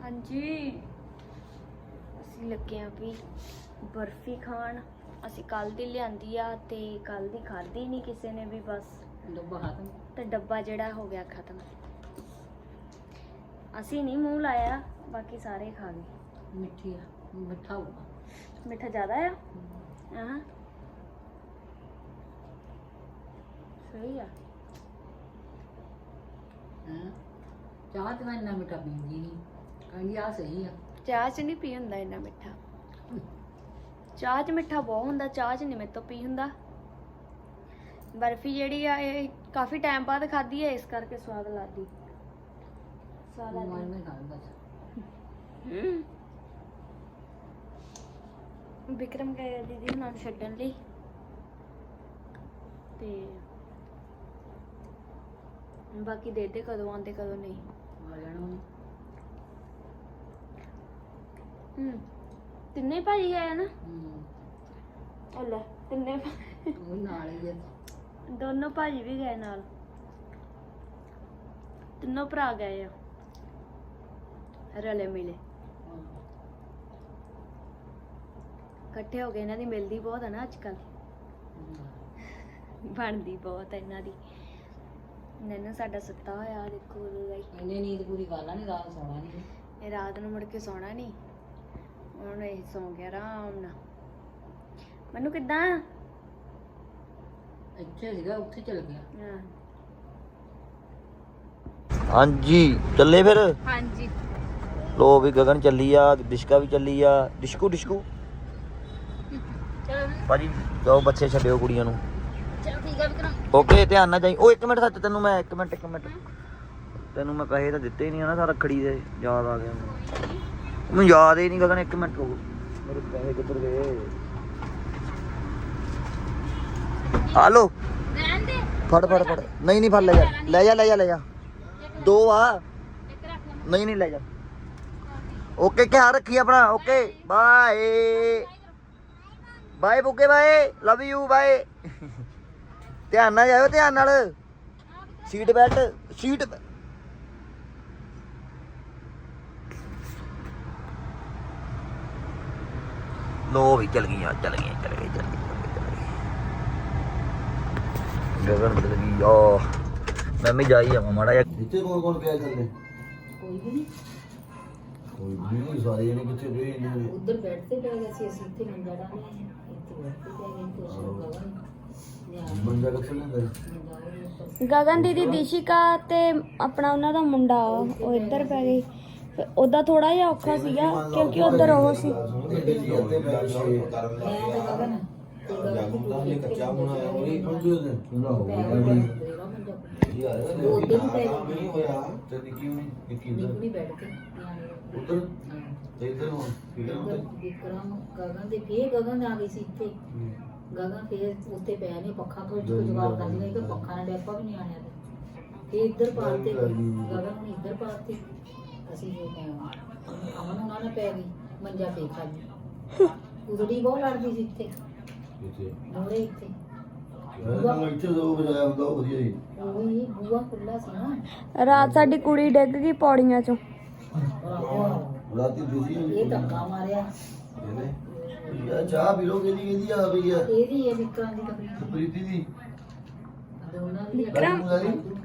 ਹਾਂਜੀ ਅਸੀਂ ਲੱਗੇ ਆ ਵੀ ਬਰਫੀ ਖਾਣ। ਅਸੀਂ ਕੱਲ ਦੀ ਲਿਆਂਦੀ ਆ ਤੇ ਕੱਲ ਦੀ ਖਾਧੀ ਨਹੀਂ ਕਿਸੇ ਨੇ ਵੀ ਬਸ। ਡੱਬਾ ਹੱਥ ਤੇ ਡੱਬਾ ਜਿਹੜਾ ਹੋ ਗਿਆ ਖਤਮ। ਅਸੀਂ ਨਹੀਂ ਮੂੰਹ ਲਾਇਆ ਬਾਕੀ ਸਾਰੇ ਖਾ ਗਏ। ਮਿੱਠੀ ਆ ਮਿੱਠਾ ਹੋਊਗਾ। ਮਿੱਠਾ ਜ਼ਿਆਦਾ ਆ? ਹਾਂ। ਸਹੀ ਆ। ਹੈਂ। ਚਾਹ ਤੇ ਮੈਂ ਇੰਨਾ ਮਿੱਠਾ ਪੀਂਦੀ ਨਹੀਂ ਕਹਿੰਦੀ ਆ ਸਹੀ ਆ। ਚਾਹ 'ਚ ਨਹੀਂ ਪੀ ਹੁੰਦਾ ਇੰਨਾ ਮਿੱਠਾ। ਚਾਹ 'ਚ ਮਿੱਠਾ ਬਹੁਤ ਹੁੰਦਾ ਚਾਹ 'ਚ ਨਹੀਂ ਮੇਰੇ ਤੋਂ ਪੀ ਹੁੰਦਾ। ਬਰਫੀ ਜਿਹੜੀ ਆ ਇਹ ਕਾਫੀ ਟਾਈਮ ਬਾਅਦ ਖਾਧੀ ਹੈ ਇਸ ਕਰਕੇ ਸਵਾਦ ਲੱਗਦੀ। ਸਵਾਦ ਬਸ। ਵਿਕਰਮ ਗਏ ਆ ਦੀਦੀ ਨੂੰ ਛੱਡਣ ਲਈ। ਤੇ ਬਾਕੀ ਦੇਖਦੇ ਕਦੋਂ ਆਉਂਦੇ ਕਦੋਂ ਨਹੀਂ। ਆ ਜਾਣਾ ਉਹਨੇ। ਹਮ ਤਿੰਨੇ ਭਾਈ ਗਏ ਨਾ? ਹੂੰ। ਉਹ ਲੈ ਤਿੰਨੇ ਭਾ- ਉਹ ਵੀ ਨਾਲ ਹੀ ਆ। ਦੋਨੋਂ ਭਾਜੀ ਵੀ ਗਏ ਨਾਲ। ਤਿੰਨੋਂ ਭਰਾ ਗਏ ਆ। ਰਲੇ ਮਿਲੇ। ਇਕੱਠੇ ਹੋ ਗਏ ਇਹਨਾਂ ਦੀ ਮਿਲਦੀ ਬਹੁਤ ਹੈ ਨਾ ਅੱਜ ਕੱਲ ਬਣਦੀ ਬਹੁਤ ਹੈ ਇਹਨਾਂ ਦੀ। ਨੈਨੂੰ ਸਾਡਾ ਸੁੱਤਾ ਹੋਇਆ ਦੇਖੋ ਉਦੋਂ ਦਾ ਹੀ। ਇਹਨੇ ਨੀਂਦ ਪੂਰੀ ਕਰ ਲੈਣੀ ਰਾਤ ਸੌਣਾ ਨਹੀਂ ਇਹ ਰਾਤ ਨੂੰ ਮੁੜ ਕੇ ਸੌਣਾ ਨਹੀਂ ਹੁਣ ਇਹ ਸੌਂ ਗਿਆ ਆਰਾਮ ਨਾਲ। ਮੈਨੂੰ ਕਿਦਾਂ? ਇੱਥੇ ਸੀਗਾ ਉੱਥੇ ਚਲ ਗਿਆ। ਹਾਂ। ਹਾਂਜੀ ਚੱਲੇ ਫਿਰ? ਹਾਂਜੀ। ਲੋ ਵੀ ਗਗਨ ਚੱਲੀ ਆ ਦਿਸ਼ਕਾ ਵੀ ਚੱਲੀ ਆ। ਡਿਸ਼ਕੂ ਡਿਸ਼ਕੂ ਚਲੋ। ਭਾਜੀ ਜਾਓ ਬੱਚੇ ਛੱਡਿਓ ਕੁੜੀਆਂ ਨੂੰ। ਚਲੋ ਠੀਕ ਆ ਵਿਕਰਮ। ਓਕੇ ਧਿਆਨ ਨਾਲ ਜਾਈ। ਉਹ ਇੱਕ ਮਿੰਟ ਸੱਚ ਤੈਨੂੰ ਮੈਂ ਇੱਕ ਮਿੰਟ ਇੱਕ ਮਿੰਟ। ਤੈਨੂੰ ਮੈਂ ਪੈਸੇ ਤਾਂ ਦਿੱਤੇ ਹੀ ਨਹੀਂ ਆ ਨਾ ਸਾਰਾ ਖੜੀ ਦੇ ਯਾਦ ਆ ਗਿਆ ਮੈਨੂੰ। ਮੈਨੂੰ ਯਾਦ ਹੀ ਨਹੀਂ ਗਗਨ ਇੱਕ ਮਿੰਟ ਰੁਕ। ਮੇਰੇ ਪੈਸੇ ਕਿੱਧਰ ਗਏ? ਹਾਲੋ। ਰਹਿਣ ਦੇ। ਫੜ ਫੜ ਫੜ। ਨਹੀਂ ਨਹੀਂ ਫੜ ਲੈ ਜਾ। ਲੈ ਜਾ ਲੈ ਜਾ ਲੈ ਜਾ। ਦੋ ਆ। ਨਹੀਂ ਨਹੀਂ ਲੈ ਜਾ। ਓਕੇ ਖਿਆਲ ਰੱਖੀ ਆਪਣਾ। Okay bye. ਬਾਏ ਬੁੱਗੇ ਬਾਏ। Love you bye. ਧਿਆਨ ਨਾਲ ਜਾਇਓ ਧਿਆਨ ਨਾਲ। ਸੀਟ ਬੈਲਟ ਸੀਟ ਲੋ ਵੀ ਚਲ ਗਈਆਂ ਚਲ ਗਈਆਂ ਚਲ ਗਈ ਚਲ ਗਈ ਗਗਨ ਬਦਲ ਗਈ ਆ ਮੈਂ ਵੀ ਜਾਈ ਆਵਾਂ ਮਾੜਾ ਜਿਹਾ। ਇੱਥੇ ਕੌਣ ਕੌਣ ਪਿਆ ਥੱਲੇ ਕੋਈ ਵੀ ਨਹੀਂ। ਕੋਈ ਵੀ ਨਹੀਂ ਸਾਰੇ ਜਣੇ ਕਿੱਥੇ ਗਏ ਇਹਨਾਂ ਨੇ ਉੱਧਰ ਬੈਠ ਤੇ ਪੈ ਗਏ ਸੀ ਅਸੀਂ ਇੱਥੇ ਮੰਜਾ ਡਾਲੇ ਇੱਥੇ ਬੈਠ ਤੇ ਪੈ ਗਏ ਤੇ ਸੋ ਗਵਨ ਨਿਆ ਬੰਦਾ ਕਿੱਥੇ ਲੈਂਦਾ? ਮੰਜਾ ਗਗਨ ਦੀਦੀ ਦਿਸ਼ਿਕਾ ਤੇ ਆਪਣਾ ਉਹਨਾਂ ਦਾ ਮੁੰਡਾ ਉਹ ਇੱਧਰ ਪੈ ਗਈ ਫਿਰ ਉਹਦਾ ਥੋੜਾ ਜਿਹਾ ਔਖਾ ਸੀਗਾ ਕਿਉਂਕਿ ਉਧਰ ਉਹ ਸੀ ਨਾ ਪੈ ਪੈ ਨੂੰ ਗਗਨ ਦੇ ਫੇਰ ਗਗਨ ਆ ਗਈ ਸੀ ਇੱਥੇ ਗਗਨ ਫੇਰ ਉੱਤੇ ਪਿਆ ਨਹੀਂ ਪੱਖਾ ਤੋਂ ਚੋ ਜਵਾਬ ਦਾ ਨਹੀਂ ਕਿ ਪੱਖਾ ਨਾਲ ਡੈਪਾ ਵੀ ਨਹੀਂ ਆਣਿਆ ਤੇ ਫੇਰ ਇੱਧਰ ਪਾਤੇ ਗਗਨ ਨੂੰ ਇੱਧਰ ਪਾਤੇ ਅਸੀਂ ਜੋ ਕਹਿਆ ਅਮਨ ਉਹਨਾਂ ਨਾਲ ਪੈ ਗਈ ਮੰਜਾ ਫੇਰ ਖਾ ਲਈ ਉਦੜੀ ਬਹੁਤ ਲੜਦੀ ਸੀ ਇੱਥੇ। ਇੱਥੇ? ਮੋੜੇ ਇੱਥੇ। ਮੈਂ ਇੱਥੇ ਜੋ ਬਜਾਇਆ ਹੁੰਦਾ ਉਹ ਵਧੀਆ ਹੀ ਉਹੀ ਬੂਆ ਖੁੱਲਾ ਸੀ ਨਾ। ਰਾਤ ਸਾਡੀ ਕੁੜੀ ਡਿੱਗ ਗਈ ਪੌੜੀਆਂ ਚੋਂ। ਰਾਤੀ ਬਿਜ਼ੀ ਹੋ ਇਹ ਧੱਕਾ ਮਾਰਿਆ। ਯਾ ਚਾਹ ਪੀ ਲੋ ਕਿਹਦੀ ਕਿਹਦੀ ਆ ਆ? ਇਹਦੀ ਇਹ ਵਿਕਰਾਂ ਦੀ ਤਕਲੀਫ ਪ੍ਰੀਤੀ ਦੀ? ਦੋਨਾਂ ਦੀ ਵਿਕਰਮ। ਜੀ ਇੱਕ ਗਲਾਸ ਹੀ ਵਾਧੂ।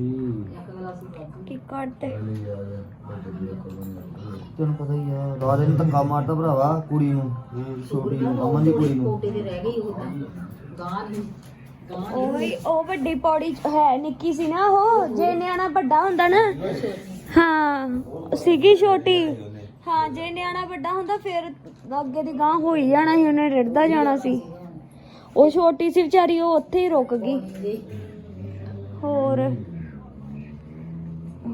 ਕੀ ਤੈਨੂੰ ਪਤਾ ਹੀ ਆ ਰਾਜੇ ਨੂੰ ਧੱਕਾ ਮਾਰਦਾ ਭਰਾਵਾ ਕੁੜੀ ਨੂੰ ਛੋਟੀ ਨੂੰ ਅਮਨ ਦੀ ਕੁੜੀ ਨੂੰ। ਕੋਟੇ ਤੇ ਰਹਿ ਗਈ ਉਹ ਤਾਂ ਗਾਂ ਨਹੀਂ ਗਾਂ ਉਹ ਵੀ ਉਹ ਵੱਡੀ ਪੌੜੀ ਚ ਹੈ ਨਿੱਕੀ ਸੀ ਨਾ ਉਹ ਜੇ ਨਿਆਣਾ ਵੱਡਾ ਹੁੰਦਾ ਨਾ ਹਾਂ ਸੀਗੀ ਛੋਟੀ। ਹਾਂ ਜੇ ਨਿਆਣਾ ਵੱਡਾ ਹੁੰਦਾ ਫਿਰ ਅੱਗੇ ਦੀ ਗਾਂ ਹੋਈ ਜਾਣਾ ਸੀ ਉਹਨੇ ਰਿੜਦਾ ਜਾਣਾ ਸੀ। ਉਹ ਛੋਟੀ ਸੀ ਵਿਚਾਰੀ ਉਹ ਉੱਥੇ ਹੀ ਰੁਕ ਗਈ। ਹੋਰ?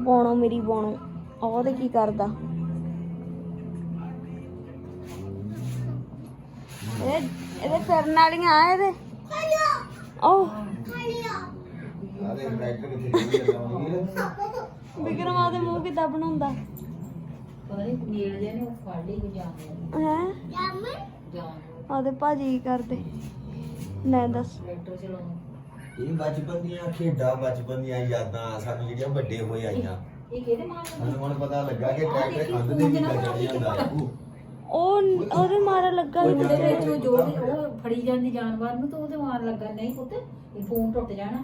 ਬੋਣੋ ਮੇਰੀ ਬੋਣੋ। ਉਹ ਤੇ ਕੀ ਕਰਦਾ? ਇਹ ਇਹਦੇ ਫਿਰਨ ਵਾਲੀਆਂ ਆ ਇਹਦੇ? ਜਾਂਦਾ ਵਿਕਰਮਾ ਦੇ ਮੂੰਹ ਕਿੱਦਾਂ ਬਣਾਉਂਦਾ? ਪਤਾ ਨਹੀਂ ਨੀਲ ਜੇ ਨੇ ਉਹ ਫੜ ਲਈ ਕੋਈ ਜਾਨ ਹੈ ਆਦੇ ਭਾਜੀ ਕੀ ਕਰਦੇ? ਲੈ ਦੱਸ। ਇਹ ਬਚਪਨ ਦੀਆਂ ਖੇਡਾਂ ਬਚਪਨ ਦੀਆਂ ਯਾਦਾਂ ਸਾਨੂੰ ਜਿਹੜੀਆਂ ਵੱਡੇ ਹੋਏ ਆਈਆਂ। ਇਹ ਕਿਹਦੇ ਮਾਰ ਸਾਨੂੰ ਹੁਣ ਪਤਾ ਲੱਗਾ ਕਿ ਟਰੈਕਟਰ ਕੰਧ ਦੇ ਵੀ ਲੱਗ ਜਾਂਦਾ ਹੈ ਉਹ। ਉਹਦੇ ਮਾਰਾ ਲੱਗਾ ਸੀ। ਉਹਦੇ ਵਿੱਚ ਉਹ ਜੋ ਵੀ ਉਹ ਫੜੀ ਜਾਂਦੀ ਜਾਨਵਰ ਨੂੰ ਤਾਂ ਉਹਦੇ ਮਾਰ ਲੱਗਾ। ਨਹੀਂ ਪੁੱਤ ਇਹ ਫੋਨ ਟੁੱਟ ਜਾਣਾ।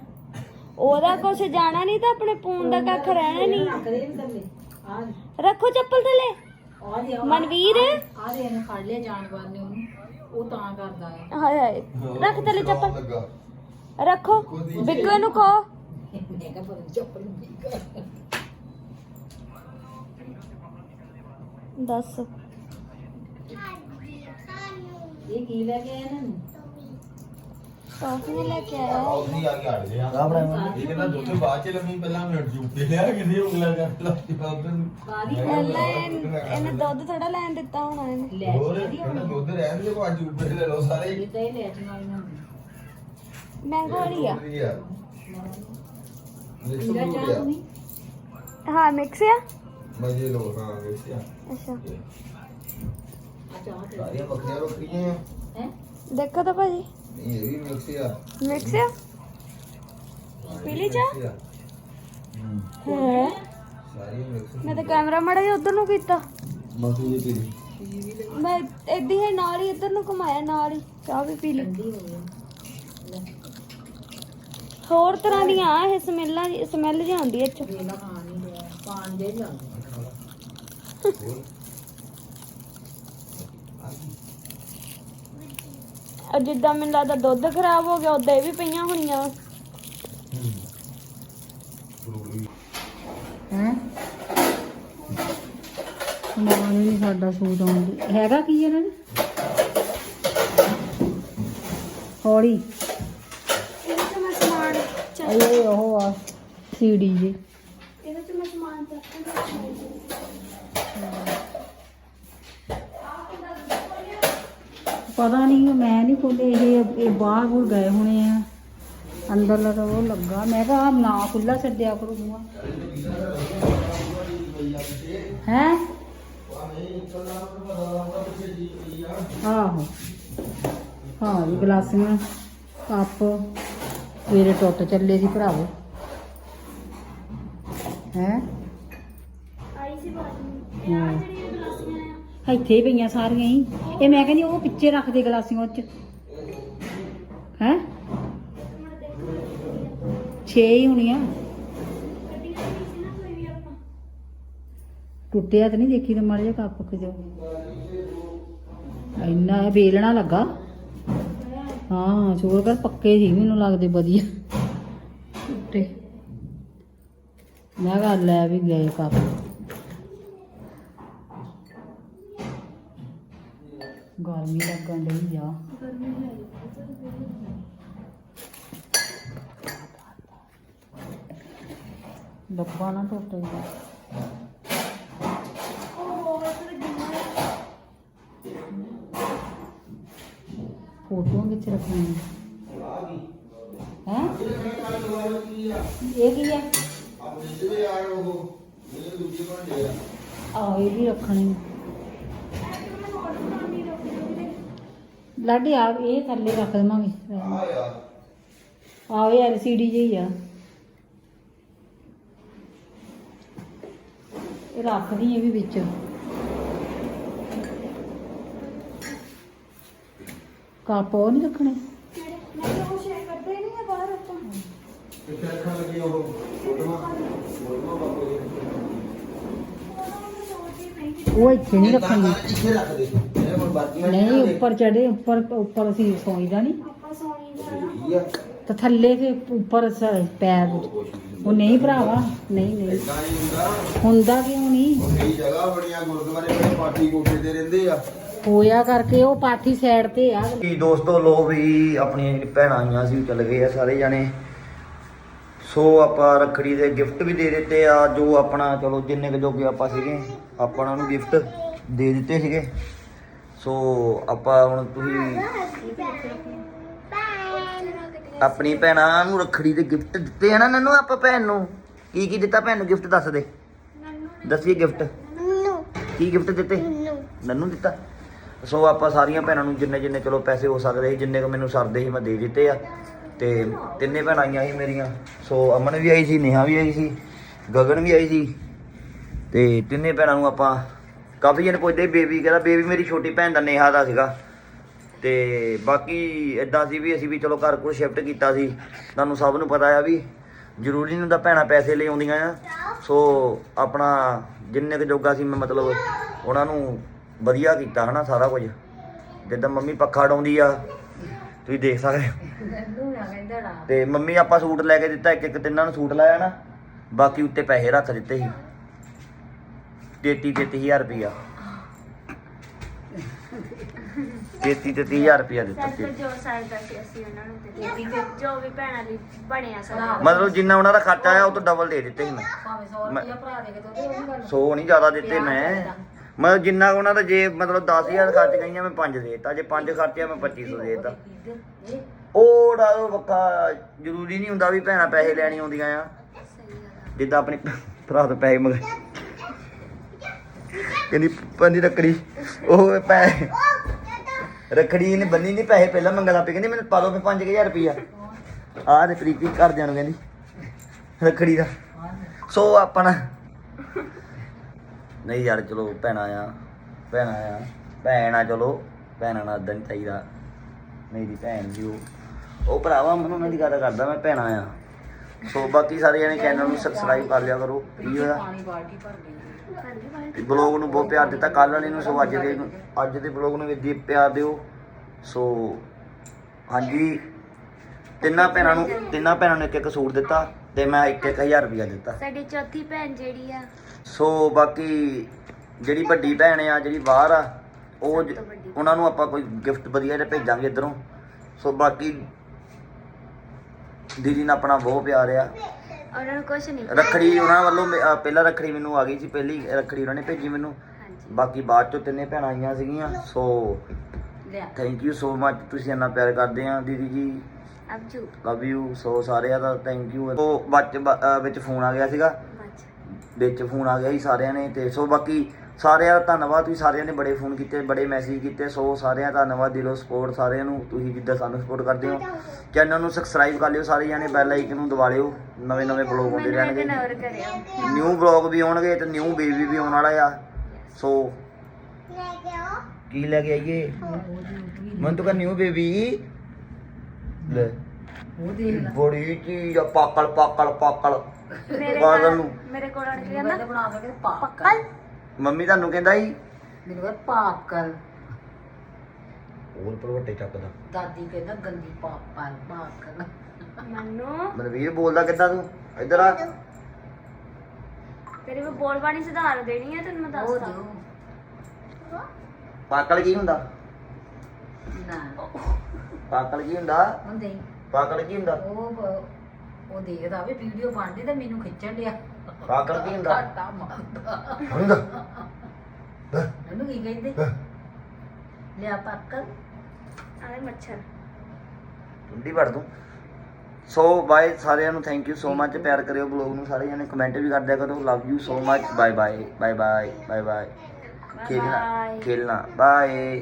ਉਹਦਾ ਕੁਛ ਜਾਣਾ ਨਹੀਂ ਤਾਂ ਆਪਣੇ ਪੂਨ ਦਾ ਕੱਖ ਰਹਿਣਾ ਨਹੀਂ। ਰੱਖ ਥੱਲੇ। ਆ ਚੱਪਲ ਥੱਲੇ। ਆ ਦੇ ਮਨਵੀਰ। ਆ ਦੇ ਇਹਨੇ ਫੜ ਲਿਆ ਜਾਨਵਰ ਨੇ ਉਹਨੂੰ। ਉਹ ਤਾਂ ਕਰਦਾ ਹੈ ਹਾਏ ਹਾਏ ਰੱਖ ਥੱਲੇ ਚੱਪਲ। ਲੱਗਾ। ਰੱਖੋ। ਬਿੱਗੂ ਨੂੰ ਕਹੋ। ਦੱਸ। ਇਹ ਕੀ ਲੈ ਕੇ ਆਇਆ ਇਹਨਾਂ ਨੂੰ? ਟੌਫੀਆਂ ਲੈ ਕੇ ਆਇਆ ਉਹਦੀ ਆ ਕੇ ਅੜ ਗਿਆ ਆ ਬਣਾਇਆ ਇਹ ਕਹਿੰਦਾ ਦੁੱਧ ਬਾਅਦ ਚ ਲੰਮੀ ਪਹਿਲਾਂ ਮਿੰਟ ਜੁੱਤੇ ਲਿਆ ਕਿੰਨੀ ਉਂਗਲਾਂ ਕਰ ਉਧਰ ਕਾਦੀ ਪਹਿਲਾਂ ਇਹਨ- ਦੁੱਧ ਥੋੜਾ ਲੈਣ ਦਿੱਤਾ ਹੋਣਾ ਇਹਨੇ। ਲੈ ਹੋਰ ਜਿਹੜੀ ਕਹਿੰਦਾ ਦੁੱਧ ਰਹਿਣ ਦੇ ਕੋ ਅੱਜ ਉੱਪਰ ਲੈ ਲਓ ਸਾਰੇ। ਇਹ ਤਾਂ ਇਹ ਲੈ ਚੀਆਂ ਇਹਨਾਂ ਨੂੰ ਮੈਂਗੋ ਵਾਲੀ ਆ। ਵਧੀਆ ਮਿਕਸ ਪੀਲਾ ਹੋ ਚਾਹ ਗਿਆ। ਨਹੀਂ ਹਾਂ ਮਿਕਸ ਆ? ਮਜੇ ਲੋ ਹਾਂ ਵੇਖਿਆ ਅੱਛਾ। ਆ ਚਾਹ ਤੇ। ਸਾਰੀਆਂ ਬੱਕਰੀਆਂ ਬੱਕਰੀਆਂ ਆ। ਹੈ? ਦੇਖੋ ਤਾਂ ਭਾਜੀ। ਇਹ ਵੀ ਮਿਕਸ ਆ। ਮਿਕਸ ਆ? ਪੀਲੀ ਚਾਹ? mix ਆ। ਹੂੰ। ਹੈ? ਸਾਰੀਆਂ ਮਿਕਸ ਮੈਂ ਤਾਂ ਕੈਮਰਾ ਮੜਾ ਜਿਹਾ ਉਧਰ ਨੂੰ ਕੀਤਾ। ਬਸ ਇਹ ਪੀਲੀ। ਮੈਂ ਏਦਾਂ ਹੀ ਨਾਲ ਹੀ ਇੱਧਰ ਨੂੰ ਘੁਮਾਇਆ ਨਾਲ ਹੀ। ਚਾਹ ਵੀ ਪੀ ਲਈ ਠੰਡੀ ਹੋ ਗਈ। ਹੋਰ ਤਰ੍ਹਾਂ ਦੀਆਂ ਆ ਇਹ ਸਮੈਲਾਂ ਸਮੈਲ ਜਿਹੀ ਆਉਂਦੀ ਇਹ ਚ ਵੇਲਾ ਖਾਣ ਨਹੀਂ ਰਿਹਾ ਪਾਣ ਦੇ ਜਾਂਦੇ ਮੈਨੂੰ ਲੱਗਦਾ ਦੁੱਧ ਖਰਾਬ ਹੋ ਗਿਆ ਉਦਾਂ ਇਹ ਵੀ ਪਈਆਂ ਹੋਣੀਆਂ। ਹੈ? ਸਮਾਨ ਨਹੀਂ ਸਾਡਾ ਸੂਟ ਆਉਂਦੀ। ਹੈਗਾ ਕੀ ਇਹਨਾਂ ਨੇ? ਹੌਲੀ। ਉਹ ਆ ਸੀਡੀ ਜੀ। ਇਹਦੇ ਚ ਮੈਂ ਸਮਾਨ ਚੱਕ ਪਤਾ ਨਹੀਂ ਮੈਂ ਨਹੀਂ ਖੋਲੇ ਇਹ ਇਹ ਬਾਹਰ ਬੁਰ ਗਏ ਹੋਣੇ ਆ। ਅੰਦਰ ਲਗਾ ਉਹ ਲੱਗਾ ਮੈਂ ਕਿਹਾ ਆਹ ਨਾ ਖੁੱਲਾ ਛੱਡਿਆ ਕਰੋ ਬੂਆ ਹੈ? ਆਹੋ। ਹਾਂ ਜੀ ਗਲਾਸੀਆਂ ਕੱਪ। ਮੇਰੇ ਟੁੱਟ ਚੱਲੇ ਸੀ ਭਰਾਵੋ। ਹੈ? ਆਈ ਸੀ ਬਾਤ ਹਾਂ। ਜਿਹੜੀਆਂ ਗਲਾਸੀਆਂ ਆ। ਇੱਥੇ ਹੀ ਪਈਆਂ ਸਾਰੀਆਂ ਹੀ। ਇਹ ਮੈਂ ਕਹਿੰਦੀ ਉਹ ਪਿੱਛੇ ਰੱਖ ਦੇ ਗਲਾਸੀਆਂ ਚ। ਹੈ? ਛੇ ਹੀ ਹੋਣੀਆਂ। ਟੁੱਟਿਆ ਤਾਂ ਨਹੀਂ ਦੇਖੀ ਤਾਂ ਮਾੜਾ ਜਿਹਾ ਕੱਪ ਇੰਨਾ ਇਹ ਬੇਲਣਾ ਲੱਗਾ। ਹਾਂ ਸ਼ੋਰ ਕਰ, ਪੱਕੇ ਸੀ, ਮੈਨੂੰ ਲੱਗਦੇ ਵਧੀਆ। ਟੁੱਟੇ। ਮੈਂ ਕਿਹਾ, ਲੈ ਵੀ ਗਏ ਕੱਪ ਗਰਮੀ ਲੱਗਣ ਡਈ ਆ। ਡੱਬਾ ਨਾ ਟੁੱਟ ਗਿਆ। ਫੋਟੋਆਂ ਕਿੱਥੇ ਰੱਖਣੀਆਂ? ਹੈ? ਇਹ ਕੀ ਹੈ ਆ ਇਹ ਵੀ ਰੱਖਣੀ। ਲਾਡੀ, ਆ ਇਹ ਥੱਲੇ ਰੱਖ ਦੇਵਾਂਗੇ। ਆਹ, ਇਹ ਐਲਸੀਡੀ ਜਿਹੀ ਆ। ਇਹ ਰੱਖਦੀ ਇਹ ਵੀ ਵਿੱਚ। ਕੱਪ ਨਹੀਂ ਰੱਖਣੇ? ਮੈਂ ਉਹ ਸ਼ੇਅਰ ਕਰਦੇ ਨਹੀਂ ਆ ਬਾਹਰ ਆਪਾਂ ਕਿੱਥੇ ਰੱਖਣ। ਲੱਗੀ ਉਹ ਫੋਟੋਆਂ ਫੋਟੋਆਂ ਬਾਪੂ ਉਹ ਇੱਥੇ ਨਹੀਂ ਰੱਖਣੀ ਇੱਥੇ ਰੱਖ ਦੇ। ਇਹ ਹੁਣ ਬਾਕੀਆਂ ਨਹੀਂ ਉੱਪਰ ਚੜੇ ਉੱਪਰ ਉੱਪਰ ਅਸੀਂ ਸੌਈਦਾ ਨਹੀਂ। ਆਪਾਂ ਤਾਂ ਥੱਲੇ ਤੇ ਉੱਪਰ ਪੈਰ। ਉਹ ਨਹੀਂ ਭਰਾਵਾ ਨਹੀਂ ਨਹੀਂ। ਹੁੰਦਾ। ਕਿਉਂ ਨਹੀਂ? ਜਗ੍ਹਾ ਬੜੀਆਂ ਗੁਰਦੁਆਰੇ ਬੜੇ ਪਾਰਟੀ ਕੋਠੇ ਤੇ ਰਹਿੰਦੇ ਆ। ਹੋਇਆ ਕਰਕੇ ਉਹ ਪਾਠੀ ਸਾਈਡ ਤੇ ਆ ਜੀ ਦੋਸਤੋ ਲੋ ਵੀ ਆਪਣੀਆਂ ਜਿਹੜੀ ਭੈਣਾਂ ਆਈਆਂ ਸੀ ਉਹ ਚਲੇ ਗਏ ਆ ਸਾਰੇ ਜਾਣੇ। ਸੋ ਆਪਾਂ ਰੱਖੜੀ ਦੇ ਗਿਫਟ ਵੀ ਦੇ ਦਿੱਤੇ ਆ ਜੋ ਆਪਣਾ ਚਲੋ ਜਿੰਨੇ ਕੁ ਜੋਗੇ ਆਪਾਂ ਸੀਗੇ ਆਪਾਂ ਉਹਨਾਂ ਨੂੰ ਗਿਫਟ ਦੇ ਦਿੱਤੇ ਸੀਗੇ। ਸੋ ਆਪਾਂ ਹੁਣ ਤੁਸੀਂ ਆਪਣੀ ਭੈਣਾਂ ਨੂੰ ਰੱਖੜੀ ਦੇ ਗਿਫਟ ਦਿੱਤੇ ਆ ਨਾ ਨਨੂ ਆਪਾਂ ਭੈਣ ਨੂੰ? ਕੀ ਕੀ ਦਿੱਤਾ ਭੈਣ ਨੂੰ? ਗਿਫਟ ਦੱਸ ਦੇ। ਦੱਸੀਏ ਗਿਫਟ ਕੀ ਗਿਫਟ ਦਿੱਤੇ? ਨਨੂ ਦਿੱਤਾ? ਸੋ ਆਪਾਂ ਸਾਰੀਆਂ ਭੈਣਾਂ ਨੂੰ ਜਿੰਨੇ ਜਿੰਨੇ ਚਲੋ ਪੈਸੇ ਹੋ ਸਕਦੇ ਸੀ, ਜਿੰਨੇ ਕੁ ਮੈਨੂੰ ਸਰਦੇ ਸੀ ਮੈਂ ਦੇ ਦਿੱਤੇ ਆ। ਤੇ ਤਿੰਨੇ ਭੈਣਾਂ ਆਈਆਂ ਸੀ ਮੇਰੀਆਂ। ਸੋ ਅਮਨ ਵੀ ਆਈ ਸੀ, ਨੇਹਾ ਵੀ ਆਈ ਸੀ, ਗਗਨ ਵੀ ਆਈ ਸੀ। ਤੇ ਤਿੰਨੇ ਭੈਣਾਂ ਨੂੰ ਆਪਾਂ ਕਾਫੀ ਜਣ ਪੁੱਛਦੇ ਬੇਬੀ ਕਹਿੰਦਾ, ਬੇਬੀ ਮੇਰੀ ਛੋਟੀ ਭੈਣ ਦਾ ਨੇਹਾ ਦਾ ਸੀਗਾ। ਤੇ ਬਾਕੀ ਇਦਾਂ ਸੀ ਵੀ ਅਸੀਂ ਵੀ ਚਲੋ ਘਰ ਕੋਲ ਸ਼ਿਫਟ ਕੀਤਾ ਸੀ। ਤੁਹਾਨੂੰ ਸਭ ਨੂੰ ਪਤਾ ਆ ਵੀ ਜ਼ਰੂਰੀ ਨਹੀਂ ਹੁੰਦਾ ਭੈਣਾਂ ਪੈਸੇ ਲਈ ਆਉਂਦੀਆਂ ਆ। ਸੋ ਆਪਣਾ ਜਿੰਨੇ ਕੁ ਜੋਗਾ ਸੀ, ਮੈਂ ਮਤਲਬ ਉਹਨਾਂ ਨੂੰ ਵਧੀਆ ਕੀਤਾ ਹਨਾ ਸਾਰਾ ਕੁਝ। ਜਿੱਦਾਂ ਮੰਮੀ ਪੱਖਾ ਡਾਉਂਦੀ ਆ ਤੁਸੀਂ ਦੇਖ ਸਕਦੇ ਹੋ। ਤੇ ਮੰਮੀ ਆਪਾਂ ਸੂਟ ਲੈ ਕੇ ਦਿੱਤਾ ਇੱਕ ਇੱਕ ਤਿੰਨਾਂ ਨੂੰ ਸੂਟ ਲਾਇਆ ਨਾ ਬਾਕੀ ਉੱਤੇ ਪੈਸੇ ਰੱਖ ਦਿੱਤੇ ਸੀ। 33 33000 ਰੁਪਿਆ 33 33000 ਰੁਪਿਆ ਦਿੱਤਾ ਸੀ। ਜੋ ਸਾਇਦਾ ਸੀ ਅਸੀਂ ਉਹਨਾਂ ਨੂੰ ਦਿੱਤੀ। ਜੋ ਵੀ ਭੈਣਾਂ ਲਈ ਬਣਿਆ ਸਾਡਾ ਮਤਲਬ ਜਿੰਨਾ ਉਹਨਾਂ ਦਾ ਖਰਚਾ ਆਇਆ ਉਹ ਤੋਂ ਡਬਲ ਦੇ ਦਿੱਤੇ ਸੀ ਮੈਂ। ਭਾਵੇਂ 100 ਰੁਪਇਆ ਭਰਾ ਦੇ ਕੇ ਤੋਦੇ ਉਹ ਵੀ ਗੱਲ ਸੌ ਨਹੀਂ ਜ਼ਿਆਦਾ ਦਿੱਤੇ ਮੈਂ। ਮਤਲਬ ਜਿੰਨਾ ਕੁ ਉਹਨਾਂ ਦਾ ਜੇ ਮਤਲਬ 10000 ਖਰਚ ਗਈਆਂ, ਮੈਂ 5 ਦੇਤਾ। ਜੇ 5 ਖਰਚਿਆ, ਮੈਂ 2500 ਦੇਤਾ। ਉਹ ਡਾਲੋ ਵੱਖਾ ਜ਼ਰੂਰੀ ਨਹੀਂ ਹੁੰਦਾ ਵੀ ਭੈਣਾਂ ਪੈਸੇ ਲੈਣੀ ਆਉਂਦੀਆਂ ਆ। ਜਿੱਦਾਂ ਆਪਣੀ ਭਰਾ ਤੋਂ ਪੈਸੇ ਮੰਗੇ ਕਹਿੰਦੀ ਪੰਦੀ ਰੱਖੜੀ। ਉਹ ਪੈਸੇ ਰੱਖੜੀ ਨੇ ਬੰਨੀ ਨਹੀਂ, ਪੈਸੇ ਪਹਿਲਾਂ ਮੰਗਣ ਲੱਗ ਪਈ ਕਹਿੰਦੀ, ਮੈਨੂੰ ਪਾ ਦੋ ਫੇ 5000 ਰੁਪਈਆ। ਆਹ ਤੇ ਪ੍ਰੀਤੀ ਘਰਦਿਆਂ ਨੂੰ ਕਹਿੰਦੀ, ਰੱਖੜੀ ਦਾ। ਸੋ ਆਪਣਾ ਨਹੀਂ ਯਾਰ ਚਲੋ ਭੈਣਾਂ ਆ ਭੈਣਾਂ ਆ, ਭੈਣ ਆ ਚਲੋ, ਭੈਣਾਂ ਨਾਲ ਏਦਾਂ ਚਾਹੀਦਾ। ਮੇਰੀ ਭੈਣ ਜੀ ਉਹ ਉਹ ਭਰਾਵਾ ਮੈਨੂੰ ਉਹਨਾਂ ਦੀ ਗੱਲ ਕਰਦਾ, ਮੈਂ ਭੈਣਾਂ ਆ। ਸੋ ਬਾਕੀ ਸਾਰੇ ਜਣੇ ਚੈਨਲ ਨੂੰ ਸਬਸਕ੍ਰਾਈਬ ਕਰ ਲਿਆ ਕਰੋ, ਕੀ ਹੋਇਆ? ਬਲੌਗ ਨੂੰ ਬਹੁਤ ਪਿਆਰ ਦਿੱਤਾ ਕੱਲ ਵਾਲੇ ਨੂੰ, ਸੋ ਅੱਜ ਦੇ ਅੱਜ ਦੇ ਬਲੌਗ ਨੂੰ ਵੀ ਪਿਆਰ ਦਿਓ। ਸੋ ਹਾਂਜੀ, ਤਿੰਨਾਂ ਭੈਣਾਂ ਨੂੰ, ਤਿੰਨਾਂ ਭੈਣਾਂ ਨੂੰ ਇੱਕ ਇੱਕ ਸੂਟ ਦਿੱਤਾ ਤੇ ਮੈਂ ਇੱਕ ਇੱਕ ਹਜ਼ਾਰ ਰੁਪਇਆ ਦਿੱਤਾ। ਸਾਡੀ ਚੌਥੀ ਭੈਣ ਜਿਹੜੀ ਆ। ਸੋ ਬਾਕੀ ਜਿਹੜੀ ਵੱਡੀ ਭੈਣ ਆ ਜਿਹੜੀ ਬਾਹਰ ਆ ਉਹ ਜ-। ਉਹਨਾਂ ਨੂੰ ਆਪਾਂ ਕੋਈ ਗਿਫਟ ਵਧੀਆ ਜਿਹਾ ਭੇਜਾਂਗੇ ਇਧਰੋਂ। ਸੋ ਬਾਕੀ ਦੀਦੀ ਨਾਲ ਆਪਣਾ ਬਹੁਤ ਪਿਆਰ ਆ। ਉਹਨਾਂ ਨੂੰ ਕੁਝ ਨਹੀਂ। ਰੱਖੜੀ ਉਹਨਾਂ ਵੱਲੋਂ ਮੇ- ਅਹ ਪਹਿਲਾਂ ਰੱਖੜੀ ਮੈਨੂੰ ਆ ਗਈ ਸੀ ਪਹਿਲੀ ਰੱਖੜੀ ਉਹਨਾਂ ਨੇ ਭੇਜੀ ਮੈਨੂੰ। ਹਾਂਜੀ। ਬਾਕੀ ਬਾਅਦ ਚੋਂ ਤਿੰਨੇ ਭੈਣਾਂ ਆਈਆਂ ਸੀਗੀਆਂ ਸੋ ਲਿਆ। ਥੈਂਕ ਯੂ ਸੋ ਮਚ ਤੁਸੀਂ ਇੰਨਾ ਪਿਆਰ ਕਰਦੇ ਆ ਦੀਦੀ ਜੀ। ਅਬਜੂ ਲਵ ਯੂ ਸੋ ਸਾਰਿਆਂ ਦਾ ਥੈਂਕ ਯੂ ਸੋ ਬੱਚ ਬ- ਅਹ ਵਿੱਚ ਫੋਨ ਆ ਗਿਆ ਸੀਗਾ। ਵਿੱਚ ਫੋਨ ਆ ਗਿਆ ਸੀ ਸਾਰਿਆਂ ਨੇ ਤੇ ਸੋ ਬਾਕੀ ਸਾਰਿਆਂ ਦਾ ਧੰਨਵਾਦ ਤੁਸੀਂ ਸਾਰਿਆਂ ਨੇ ਬੜੇ ਫੋਨ ਕੀਤੇ ਬੜੇ ਮੈਸੇਜ ਕੀਤੇ ਸੋ ਸਾਰਿਆਂ ਦਾ ਧੰਨਵਾਦ ਦਿਲੋਂ ਸਪੋਰਟ ਸਾਰਿਆਂ ਨੂੰ ਤੁਸੀਂ ਜਿੱਦਾਂ ਸਾਨੂੰ ਸਪੋਰਟ ਕਰਦੇ ਹੋ। ਚੈਨਲ ਨੂੰ ਸਬਸਕ੍ਰਾਈਬ ਕਰ ਲਿਓ ਸਾਰੇ ਜਾਣੇ ਬੈਲ ਆਈਕਨ ਨੂੰ ਦਬਾ ਲਿਓ ਨਵੇਂ ਨਵੇਂ ਬਲੌਗ ਆਉਂਦੇ ਰਹਿਣਗੇ। ਨਿਊ ਬਲੌਗ ਵੀ ਆਉਣਗੇ ਤੇ ਨਿਊ ਬੇਬੀ ਵੀ ਆਉਣ ਵਾਲਾ ਆ। ਸੋ ਕੀ ਲੈ ਕੇ ਆਈਏ? ਮਨ ਤੂੰ ਕਹ ਨਿਊ ਬੇਬੀ ਲੈ। ਬੜੀ ਚੀਜ਼ ਆ ਪਾਕਲ ਪਾਕਲ ਪਾਕਲ। ਮੇਰੇ ਬਾਦਲ ਨੂੰ। ਮੇਰੇ ਕੋਲ ਆਣ ਕੇ ਮੈਂ ਕਹਿੰਦਾ ਤਾਂ ਬਣਾ ਕੇ ਪਾਕਲ। ਪੱਕਲ? ਮੰਮੀ ਤੁਹਾਨੂੰ ਕਹਿੰਦਾ ਸੀ। ਮੈਨੂੰ ਕਹਿੰਦਾ ਪਾਕਲ। ਹੋਰ ਪਰਵੱਟੇ ਚੱਕਦਾ। ਦਾਦੀ ਕਹਿੰਦਾ ਗੰਦੀ ਪਾਪਲ ਪਾਕਲ। ਮੈਨੂੰ। ਮਨਵੀਰ ਬੋਲਦਾ ਕਿੱਦਾਂ ਤੂੰ? ਇੱਧਰ ਆ। ਤੇਰੀ ਮੈਂ ਬੋਲ ਬਾਣੀ ਸੁਧਾਰ ਦੇਣੀ ਹੈ ਤੈਨੂੰ ਮੈਂ ਉਹ ਦੱਸਦਾ। ਦਿਓ। ਪਾਕਲ ਕੀ ਹੁੰਦਾ? ਨਾ। ਪਾਕਲ ਕੀ ਹੁੰਦਾ? ਹੁੰਦੇ ਹੀ। ਪਾਕਲ ਕੀ ਹੁੰਦਾ? ਉਹ ਬ- ਉਹ ਦੇਖਦਾ ਵੀ ਵੀਡੀਓ ਬਣਦੀ ਤੇ ਮੈਨੂੰ ਖਿੱਚਣ ਡਿਆ। ਪਾਕਲ ਕੀ ਹੁੰਦਾ? ਘਾਟਾ ਮਾਰਦਾ ਹੁੰਦਾ ਇਹਨੂੰ ਕੀ ਕਹਿੰਦੇ? ਲਿਆ ਪਾਕਲ ਆਲੇ ਮੱਛਰ। ਠੰਡੀ ਵੜ ਦੂੰ। ਸੋ ਬਾਏ ਸਾਰਿਆਂ ਨੂੰ ਥੈਂਕ ਯੂ ਸੋ ਮਚ ਪਿਆਰ ਕਰਿਓ ਬਲੌਗ ਨੂੰ ਸਾਰੇ ਜਣੇ। ਕਮੈਂਟ ਵੀ ਕਰਦਿਆ ਕਰੋ। Love you so much bye bye bye bye bye bye ਖੇਲਣਾ. ਖੇਲਣਾ। ਬਾਏ